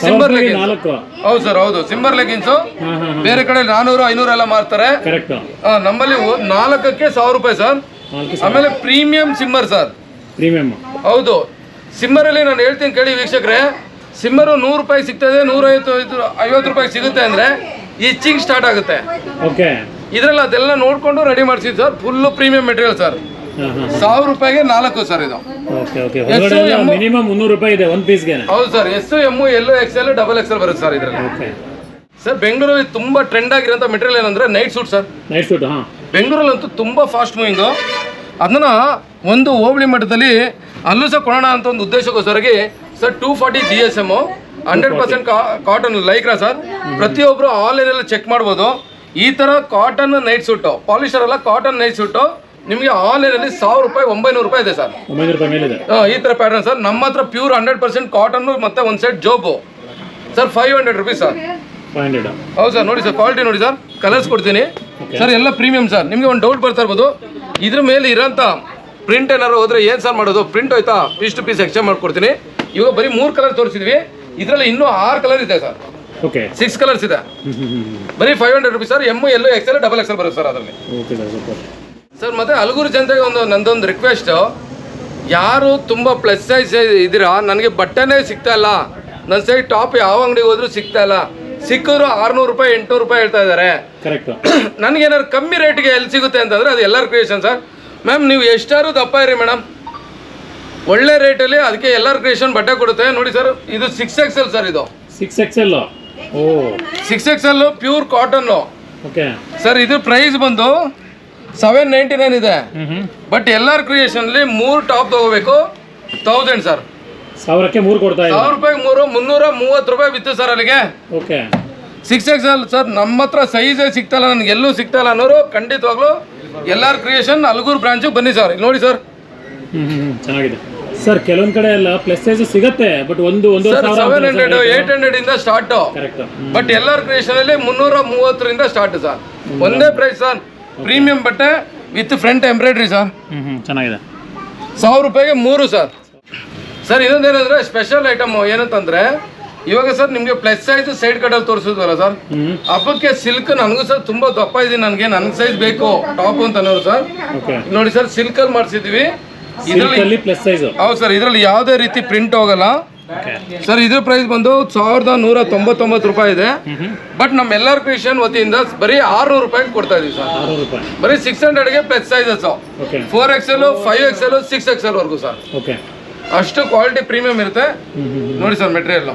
ಸಿಂಬರ್ ಲೆಗಿನ್ಸ್ ನಾಲ್ಕು. ಹೌದು ಸರ್ ಹೌದು. ಸಿಂಬರ್ ಲೆಗಿನ್ಸು ಹಾಂ ಹಾಂ ಬೇರೆ ಕಡೆ ನಾನೂರು ಐನೂರು ಎಲ್ಲ ಮಾರ್ತಾರೆ. ಕರೆಕ್ಟ್ ಆ, ನಮ್ಮಲ್ಲಿ ಒ- ನಾಲ್ಕಕ್ಕೆ ಸಾವಿರ ರೂಪಾಯಿ ಸರ್. ನಾಲ್ಕು ಆಮೇಲೆ ಪ್ರೀಮಿಯಂ ಸಿಮ್ಮರ್ ಸರ್. ಪ್ರೀಮಿಯಂ ಹೌದು. ಸಿಮ್ಮರಲ್ಲಿ ನಾನು ಹೇಳ್ತೀನಿ ಕೇಳಿ ವೀಕ್ಷಕರೇ ಸಿಮ್ಮರು ನೂರು ರೂಪಾಯಿ ಸಿಗ್ತದೆ ನೂರೈವತ್ತು ಐವತ್ತು ಐವತ್ತು ರೂಪಾಯಿ ಸಿಗುತ್ತೆ ಅಂದರೆ ಇಚ್ಚಿಂಗ್ ಸ್ಟಾರ್ಟ್ ಆಗುತ್ತೆ. ಓಕೆ ಇದರಲ್ಲಿ ಅದೆಲ್ಲ ನೋಡಿಕೊಂಡು ರೆಡಿ ಮಾಡ್ಸಿದ್ದು sir full premium material sir ಸಾವಿರ ರೂಪಾಯಿಗೆ ನಾಲ್ಕು ಸರ್ ಇದು. ಮಿನಿಮಮ್ ಮುನ್ನೂರು ರೂಪಾಯಿ ಇದೆ ಒಂದು ಪೀಸ್ಗೆ ಹೌದು sir S M L XL double XL ಬರುತ್ತೆ ಸರ್ ಇದರಲ್ಲಿ. ಸರ್ ಬೆಂಗಳೂರಲ್ಲಿ ತುಂಬ ಟ್ರೆಂಡ್ ಆಗಿರೋಂಥ ಮೆಟೀರಿಯಲ್ ಏನಂದ್ರೆ night suit sir night suit ಹಾಂ. ಬೆಂಗಳೂರಲ್ಲಂತೂ ತುಂಬ ಫಾಸ್ಟ್ ಮೂವಿಂಗ್ ಅದನ್ನ ಒಂದು ಹೋಬಳಿ ಮಟ್ಟದಲ್ಲಿ ಅಲ್ಲೂ ಸಹ ಕೊಡೋಣ ಅಂತ ಒಂದು ಉದ್ದೇಶಕ್ಕೋಸ್ಕರವಾಗಿ sir two forty G S M hundred percent cotton lycra sir ಪ್ರತಿಯೊಬ್ಬರು ಆನ್ಲೈನಲ್ಲಿ ಚೆಕ್ ಮಾಡ್ಬೋದು. ಈ ಥರ ಕಾಟನ್ ನೈಟ್ ಸೂಟು ಪಾಲಿಸ್ಟರ್ ಅಲ್ಲ ಕಾಟನ್ ನೈಟ್ ಸೂಟು ನಿಮಗೆ ಆನ್ಲೈನಲ್ಲಿ ಸಾವಿರ ರೂಪಾಯಿ ಒಂಬೈನೂರು ರೂಪಾಯಿ ಇದೆ ಸರ್. ಒಂಬೈನೂರು ರೂಪಾಯಿ ಮೇಲಿದೆ. ಆ, ಈ ಥರ ಪ್ಯಾಟರ್ನ್ ಸರ್. ನಮ್ಮ ಹತ್ರ ಪ್ಯೂರ್ ಹಂಡ್ರೆಡ್ ಪರ್ಸೆಂಟ್ ಕಾಟನ್ನು ಮತ್ತೆ ಒಂದು set ಜೋಬು sir five hundred rupees sir. Five hundred ಹೌದು ಸರ್ ನೋಡಿ ಸರ್ ಕ್ವಾಲಿಟಿ ನೋಡಿ ಸರ್. ಕಲರ್ಸ್ ಕೊಡ್ತೀನಿ. ಸರ್ ಎಲ್ಲ ಪ್ರೀಮಿಯಂ ಸರ್. ನಿಮಗೆ ಒಂದು ಡೌಟ್ ಬರ್ತಾ ಇರ್ಬೋದು. ಇದ್ರ ಮೇಲೆ ಇರೋಂಥ ಪ್ರಿಂಟ್ ಏನಾದ್ರು ಹೋದ್ರೆ ಏನು ಸರ್ ಮಾಡೋದು? ಪ್ರಿಂಟ್ ಹೋಯ್ತಾ? ಪೀಸ್ ಟು ಪೀಸ್ ಎಕ್ಸ್ಚೇಂಜ್ ಮಾಡ್ಕೊಡ್ತೀನಿ. ಇವಾಗ ಬರೀ ಮೂರು ಕಲರ್ ತೋರಿಸಿದ್ವಿ. ಇದರಲ್ಲಿ ಇನ್ನೂ ಆರು ಕಲರ್ ಇದೆ ಸರ್. ಓಕೆ ಸಿಕ್ಸ್ ಕಲರ್ಸ್ ಇದೆ. ಬರೀ five hundred rupees sir M L XL double XL ಬರುತ್ತೆ ಸರ್ ಅದರಲ್ಲಿ. ಓಕೆ ಸರ್ ಸೂಪರ್ ಸರ್ ಮತ್ತೆ ಹಲಗೂರು ಜನತೆಗೆ ಒಂದು ನಂದೊಂದು ರಿಕ್ವೆಸ್ಟ್ ಯಾರು ತುಂಬ ಪ್ಲಸ್ ಸೈಜ್ ಇದ್ದೀರಾ? ನನಗೆ ಬಟ್ಟೆನೇ ಸಿಗ್ತಾ ಇಲ್ಲ. ನನ್ನ ಸೈಡ್ ಟಾಪ್ ಯಾವ ಅಂಗಡಿಗೆ ಹೋದ್ರೂ ಸಿಗ್ತಾ ಇಲ್ಲ. ಸಿಕ್ಕಿದ್ರು ಆರ್ನೂರು ರೂಪಾಯಿ ಎಂಟುನೂರು ರೂಪಾಯಿ ಹೇಳ್ತಾ ಇದ್ದಾರೆ. ಕರೆಕ್ಟು ನನಗೇನಾದ್ರು ಕಮ್ಮಿ ರೇಟ್ಗೆ ಎಲ್ಲಿ ಸಿಗುತ್ತೆ ಅಂತಂದರೆ ಅದು ಎಲ್ಲರ ಕ್ರಿಯೇಷನ್ ಸರ್ ಮ್ಯಾಮ್ ನೀವು ಎಷ್ಟಾರು ದಪ್ಪ ಇರಿ ಮೇಡಮ್ ಒಳ್ಳೆ ರೇಟಲ್ಲಿ ಅದಕ್ಕೆ ಎಲ್ಲರ ಕ್ರಿಯೇಷನ್ ಬಟ್ಟೆ ಕೊಡುತ್ತೆ. ನೋಡಿ ಸರ್ ಇದು ಸಿಕ್ಸ್ ಎಲ್ ಸರ್ ಇದು. ಸಿಕ್ಸ್ ಎಕ್ಸೆಲ್ ಓ. Six XL pure cotton okay sir ಇದು ಪ್ರೈಸ್ ಬಂದು ಸೆವೆನ್ ನೈಂಟಿ ನೈನ್ ಇದೆ. ಬಟ್ ಎಲ್ಲಾರ್ ಕ್ರಿಯೇಷನ್ಲಿ ಮೂರು ಟಾಪ್ ತಗೋಬೇಕು. ತೌಸಂಡ್ ಸರ್ ಸಾವಿರಕ್ಕೆ ಮೂರು ಕೊಡ್ತಾ ಸಾವಿರ ರೂಪಾಯಿ ಮೂರು ಮುನ್ನೂರ ಮೂವತ್ತು ರೂಪಾಯಿ ಬಿತ್ತು ಸರ್ ಅಲ್ಲಿಗೆ. ಓಕೆ ಸಿಕ್ಸ್ ಎಕ್ಸಲ್ ಸರ್ ನಮ್ಮ ಹತ್ರ ಸೈಜೇ ಸಿಗ್ತಲ್ಲ ನನಗೆ ಎಲ್ಲೂ ಸಿಗ್ತಲ್ಲ ಅನ್ನೋರು ಖಂಡಿತವಾಗ್ಲೂ ಎಲ್ಲಾರ್ ಕ್ರಿಯೇಷನ್ ಅಲ್ಗೂರು ಬ್ರಾಂಚಿಗೆ ಬನ್ನಿ ಸರ್ ಇಲ್ಲಿ ನೋಡಿ ಸರ್ ಹ್ಞೂ ಹ್ಞೂ ಚೆನ್ನಾಗಿದೆ. ಸರ್ ಕೆಲವೊಂದು ಕಡೆ ಎಲ್ಲ ಪ್ಲಸ್ ಸೈಜ್ ಸಿಗುತ್ತೆ ಬಟ್ ಒಂದು ಒಂದು ಸೆವೆನ್ ಹಂಡ್ರೆಡ್ ಏಟ್ ಹಂಡ್ರೆಡ್ ಇಂದ ಸ್ಟಾರ್ಟ್ ಕರೆಕ್ಟ್ ಬಟ್ ಎಲ್ಲರ ಕ್ರಿಯೇಷನ್ ಅಲ್ಲಿ ಮುನ್ನೂರ ಮೂವತ್ತರಿಂದ ಸ್ಟಾರ್ಟ್ ಸರ್ ಒಂದೇ ಪ್ರೈಸ್ ಸರ್ ಪ್ರೀಮಿಯಂ ಬಟ್ಟೆ ವಿತ್ ಫ್ರಂಟ್ ಎಂಬ್ರಾಯ್ಡ್ರಿ ಸರ್ ಚೆನ್ನಾಗಿದೆ. ಸಾವಿರ ರೂಪಾಯಿಗೆ ಮೂರು ಸರ್ ಸರ್ ಇನ್ನೊಂದೇನಂದ್ರೆ ಸ್ಪೆಷಲ್ ಐಟಮ್ ಏನಂತಂದ್ರೆ ಇವಾಗ ಸರ್ ನಿಮಗೆ ಪ್ಲಸ್ ಸೈಜ್ ಸೈಡ್ ಕಟ್ಟಲ್ಲಿ ತೋರಿಸಿದ್ವಲ್ಲ ಸರ್ ಹಬ್ಬಕ್ಕೆ ಸಿಲ್ಕ್ ನನಗೂ ಸರ್ ತುಂಬಾ ದಪ್ಪ ಇದೆ ನನಗೆ ನನ್ನ ಸೈಜ್ ಬೇಕು ಟಾಪ್ ಅಂತ ಅನ್ನೋರು ಸರ್ ನೋಡಿ ಸರ್ ಸಿಲ್ಕಲ್ಲಿ ಮಾಡಿಸಿದ್ವಿ. ಇದರಲ್ಲಿ ಪ್ಲಸ್ ಸೈಜು ಹೌದು ಸರ್ ಇದರಲ್ಲಿ ಯಾವುದೇ ರೀತಿ ಪ್ರಿಂಟ್ ಹೋಗಲ್ಲ. ಸರ್ ಇದ್ರ ಪ್ರೈಸ್ ಬಂದು ಸಾವಿರದ ನೂರ ತೊಂಬತ್ತೊಂಬತ್ತು ರೂಪಾಯಿ ಇದೆ. ಬಟ್ ನಮ್ಮ ಎಲ್ಲರ ಕ್ರಿಯೇಷನ್ ವತಿಯಿಂದ ಬರೀ ಆರ್ನೂರು ರೂಪಾಯಿಗೆ ಕೊಡ್ತಾ ಇದೀವಿ ಸರ್. ರೂಪಾಯಿ. ಬರೀ six ಹಂಡ್ರೆಡ್ಗೆ plus sizes four XL five XL six XL ವರ್ಗು ಸರ್. ಓಕೆ ಅಷ್ಟು ಕ್ವಾಲಿಟಿ ಪ್ರೀಮಿಯಂ ಇರುತ್ತೆ. ನೋಡಿ sir material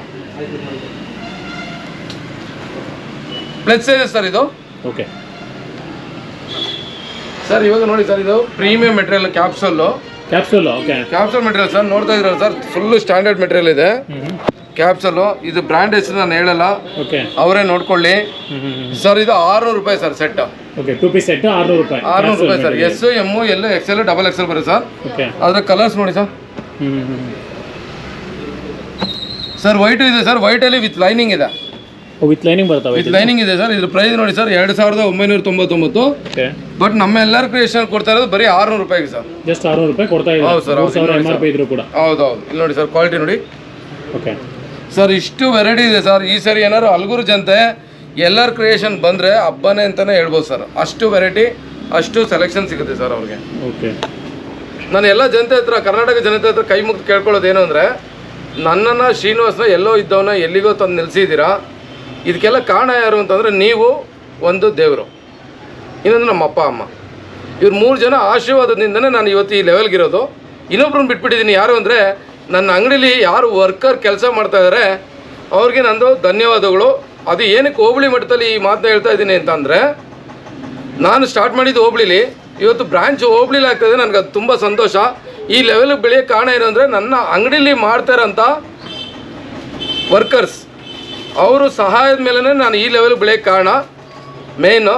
plus sizes sir ಇದು. ಓಕೆ ಸರ್ ಇವಾಗ ನೋಡಿ ಸರ್ ಇದು premium material capsule capsule okay capsule material sir ನೋಡ್ತಾ ಇದ್ರಲ್ಲ ಸರ್ ಫುಲ್ ಸ್ಟ್ಯಾಂಡರ್ಡ್ ಮೆಟೀರಿಯಲ್ ಇದೆ. ಕ್ಯಾಪ್ಸೂಲು ಇದು ಬ್ರ್ಯಾಂಡ್ ಹೆಸರು ನಾನು ಹೇಳಲ್ಲ. ಓಕೆ ಅವರೇ ನೋಡ್ಕೊಳ್ಳಿ. ಸರ್ ಇದು ಆರ್ನೂರು ರೂಪಾಯಿ sir set okay two piece set ಆರುನೂರು ರೂಪಾಯಿ. ಆರ್ನೂರು ರೂಪಾಯಿ sir S M L XL double XL ಬರುತ್ತೆ ಸರ್ ಅದರ ಕಲರ್ಸ್ ನೋಡಿ ಸರ್ ಸರ್ ವೈಟ್ ಇದೆ ಸರ್ ವೈಟಲ್ಲಿ ವಿತ್ ಲೈನಿಂಗ್ ಇದೆ. ವಿತ್ ಲೈನಿಂಗ್ ಬರ್ತಾವೆ ವಿತ್ ಲೈನಿಂಗ್ ಇದೆ ಸರ್. ಇದ್ರ ಪ್ರೈಸ್ ನೋಡಿ ಸರ್ ಎರಡು ಸಾವಿರದ ಒಂಬೈನೂರ ತೊಂಬತ್ತೊಂಬತ್ತು. ಬಟ್ ನಮ್ಮ ಎಲ್ಲರ ಕ್ರಿಯೇಷನ್ ಕೊಡ್ತಾ ಇರೋದು ಬರೀ ಆರ್ನೂರು ರೂಪಾಯಿಗೆ ಸರ್. ಜಸ್ಟ್ ಆರ್ನೂರು ರೂಪಾಯಿ ಕೊಡ್ತಾ ಹೌದು ಇದ್ದಾರೆ ಹೌದು, ಸಾವಿರ ನೋಡಿ ಎಂ ಆರ್ ಪಿ ಇದ್ರು ಕೂಡ. ಹೌದು ಹೌದು ಇಲ್ಲಿ ನೋಡಿ ಸರ್ ಕ್ವಾಲಿಟಿ ನೋಡಿ. ಓಕೆ ಸರ್ ಇಷ್ಟು ವೆರೈಟಿ ಇದೆ ಸರ್. ಈ ಸರಿ ಏನಾದ್ರು ಅಲ್ಗುರು ಜನತೆ ಎಲ್ಲರ ಕ್ರಿಯೇಷನ್ ಬಂದರೆ ಹಬ್ಬನೇ ಅಂತಲೇ ಹೇಳ್ಬೋದು ಸರ್. ಅಷ್ಟು ವೆರೈಟಿ ಅಷ್ಟು ಸೆಲೆಕ್ಷನ್ ಸಿಗುತ್ತೆ ಸರ್ ಅವ್ರಿಗೆ. ಓಕೆ ನಾನು ಎಲ್ಲ ಜನತೆ ಹತ್ರ ಕರ್ನಾಟಕ ಜನತೆ ಹತ್ರ ಕೈ ಮುಗ್ದು ಕೇಳ್ಕೊಳ್ಳೋದು ಏನು ಅಂದರೆ ನನ್ನನ್ನು ಶ್ರೀನಿವಾಸನ ಎಲ್ಲೋ ಇದ್ದವನ್ನ ಎಲ್ಲಿಗೋ ತಂದು ನಿಲ್ಲಿಸಿದ್ದೀರಾ ಇದಕ್ಕೆಲ್ಲ ಕಾರಣ ಯಾರು ಅಂತಂದರೆ ನೀವು ಒಂದು ದೇವರು. ಇನ್ನೊಂದು ನಮ್ಮ ಅಪ್ಪ, ಅಮ್ಮ. ಇವ್ರು ಮೂರು ಜನ ಆಶೀರ್ವಾದದಿಂದನೇ ನಾನು ಇವತ್ತು ಈ ಲೆವೆಲ್ಗಿರೋದು ಇನ್ನೊಬ್ರನ್ನ ಬಿಟ್ಬಿಟ್ಟಿದ್ದೀನಿ ಯಾರು ಅಂದರೆ ನನ್ನ ಅಂಗಡೀಲಿ ಯಾರು ವರ್ಕರ್ ಕೆಲಸ ಮಾಡ್ತಾ ಇದ್ದಾರೆ ಅವ್ರಿಗೆ ನಂದು ಧನ್ಯವಾದಗಳು. ಅದು ಏನಕ್ಕೆ ಹೋಬಳಿ ಮಟ್ಟದಲ್ಲಿ ಈ ಮಾತನ್ನ ಹೇಳ್ತಾ ಇದ್ದೀನಿ ಅಂತಂದರೆ, ನಾನು ಸ್ಟಾರ್ಟ್ ಮಾಡಿದ್ದು ಹೋಬಳಿಲಿ. ಇವತ್ತು ಬ್ರಾಂಚ್ ಹೋಬಳಿಲಿ ಆಗ್ತದೆ ನನಗೆ ಅದು ತುಂಬ ಸಂತೋಷ. ಈ ಲೆವೆಲ್ಗೆ ಬೆಳೆಯೋಕ್ಕೆ ಕಾರಣ ಏನು ಅಂದರೆ ನನ್ನ ಅಂಗಡೀಲಿ ಮಾಡ್ತಾ ಇರೋಂಥ ವರ್ಕರ್ಸ್ ಅವರು ಸಹಾಯದ ಮೇಲೇ ನಾನು ಈ ಲೆವೆಲ್ ಬೆಳೆಯೋಕ್ಕೆ ಕಾರಣ. ಮೇಯ್ನು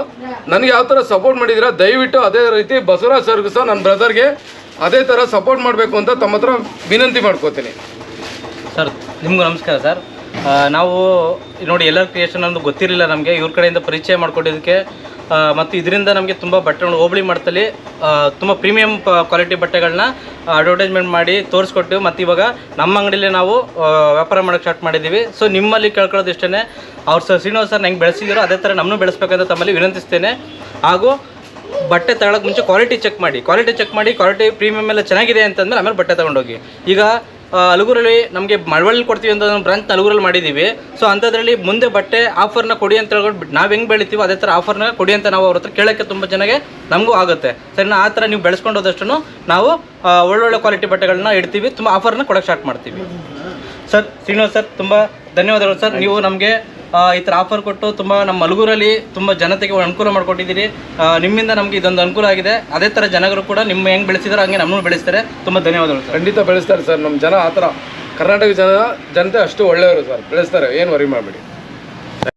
ನನಗೆ ಯಾವ ಥರ ಸಪೋರ್ಟ್ ಮಾಡಿದ್ದೀರಾ ದಯವಿಟ್ಟು ಅದೇ ರೀತಿ ಬಸವರಾಜ್ ಸರ್ಗೂ ಸಹ ನನ್ನ ಬ್ರದರ್ಗೆ ಅದೇ ಥರ ಸಪೋರ್ಟ್ ಮಾಡಬೇಕು ಅಂತ ತಮ್ಮ ಹತ್ರ ವಿನಂತಿ ಮಾಡ್ಕೋತೀನಿ. ಸರ್ ನಿಮಗೂ ನಮಸ್ಕಾರ ಸರ್ ನಾವು ನೋಡಿ ಎಲ್ಲರ ಕ್ರಿಯೇಷನ್ ಅನ್ನೋದು ಗೊತ್ತಿರಲಿಲ್ಲ ನಮಗೆ. ಇವ್ರ ಕಡೆಯಿಂದ ಪರಿಚಯ ಮಾಡಿಕೊಟ್ಟಿದ್ದಕ್ಕೆ ಮತ್ತು ಇದರಿಂದ ನಮಗೆ ತುಂಬ ಬಟ್ಟೆಗಳು ಹೋಬಳಿ ಮಟ್ಟದಲ್ಲಿ ತುಂಬ ಪ್ರೀಮಿಯಂ ಕ್ವಾಲಿಟಿ ಬಟ್ಟೆಗಳನ್ನ ಅಡ್ವರ್ಟೈಸ್ಮೆಂಟ್ ಮಾಡಿ ತೋರಿಸ್ಕೊಟ್ಟು, ಮತ್ತು ಇವಾಗ ನಮ್ಮ ಅಂಗಡಿಯಲ್ಲೇ ನಾವು ವ್ಯಾಪಾರ ಮಾಡೋಕ್ಕೆ ಸ್ಟಾರ್ಟ್ ಮಾಡಿದ್ದೀವಿ. ಸೊ ನಿಮ್ಮಲ್ಲಿ ಕೇಳ್ಕೊಳ್ಳೋದು ಇಷ್ಟೇ ಅವ್ರು ಸರ್, ಶ್ರೀನಿವಾಸ್ ಸರ್ ನಂಗೆ ಬೆಳೆಸಿದ್ದೀರೋ ಅದೇ ಥರ ನಮ್ಮನ್ನು ಬೆಳೆಸ್ಬೇಕಂತ ತಮ್ಮಲ್ಲಿ ವಿನಂತಿಸ್ತೇನೆ. ಹಾಗೂ ಬಟ್ಟೆ ತಗೊಳಕ್ಕೆ ಮುಂಚೆ ಕ್ವಾಲಿಟಿ ಚೆಕ್ ಮಾಡಿ. ಕ್ವಾಲಿಟಿ ಚೆಕ್ ಮಾಡಿ, ಕ್ವಾಲಿಟಿ ಪ್ರೀಮಿಯಮ್ ಎಲ್ಲ ಚೆನ್ನಾಗಿದೆ ಅಂತಂದ್ರೆ ಆಮೇಲೆ ಬಟ್ಟೆ ತೊಗೊಂಡೋಗಿ. ಈಗ ಅಲುಗೂರಲ್ಲಿ ನಮಗೆ ಮಳವಳ್ಳಿ ಕೊಡ್ತೀವಿ ಅಂತ ಒಂದು ಬ್ರಾಂಚ್ ಮಾಡಿದ್ದೀವಿ ಸೊ ಅಂಥದ್ರಲ್ಲಿ ಮುಂದೆ ಬಟ್ಟೆ ಆಫರ್ನ ಕೊಡಿ ಅಂತ ಹೇಳ್ಕೊಂಡು ನಾವು ಹೆಂಗೆ ಬೆಳಿತೀವೋ ಅದೇ ಥರ ಆಫರ್ನ ಕೊಡಿ ಅಂತ ನಾವು ಅವ್ರ ಹತ್ರ ಕೇಳೋಕ್ಕೆ ತುಂಬ ಚೆನ್ನಾಗೆ ನಮಗೂ ಆಗುತ್ತೆ. ಸರಿನಾ? ಆ ಥರ ನೀವು ಬೆಳೆಸ್ಕೊಂಡು ಹೋದಷ್ಟು ನಾವು ಒಳ್ಳೊಳ್ಳೆ ಕ್ವಾಲಿಟಿ ಬಟ್ಟೆಗಳನ್ನ ಇಡ್ತೀವಿ. ತುಂಬ ಆಫರ್ನ ಕೊಡೋಕ್ಕೆ ಸ್ಟಾರ್ಟ್ ಮಾಡ್ತೀವಿ. ಸರ್, ಶ್ರೀನಿವಾಸ್ ಸರ್, ತುಂಬ ಧನ್ಯವಾದಗಳು ಸರ್. ನೀವು ನಮಗೆ ಈ ಥರ ಆಫರ್ ಕೊಟ್ಟು ತುಂಬ ನಮ್ಮ ಮಲಗೂರಲ್ಲಿ ತುಂಬ ಜನತೆಗೆ ಅನುಕೂಲ ಮಾಡಿಕೊಟ್ಟಿದ್ದೀರಿ. ನಿಮ್ಮಿಂದ ನಮಗೆ ಇದೊಂದು ಅನುಕೂಲ ಆಗಿದೆ. ಅದೇ ಥರ ಜನಗಳು ಕೂಡ ನಿಮ್ಮ ಹೆಂಗೆ ಬೆಳೆಸಿದಾರೋ ಹಂಗೆ ನಮ್ಮನ್ನು ಬೆಳೆಸ್ತಾರೆ. ತುಂಬ ಧನ್ಯವಾದಗಳು ಸರ್. ಖಂಡಿತ ಬೆಳೆಸ್ತಾರೆ ಸರ್. ನಮ್ಮ ಜನ ಆ ಥರ ಕರ್ನಾಟಕ ಜನ, ಜನತೆ ಅಷ್ಟು ಒಳ್ಳೆಯವರು ಸರ್. ಬೆಳೆಸ್ತಾರೆ. ಏನು ವರಿ ಮಾಡಬೇಡಿ.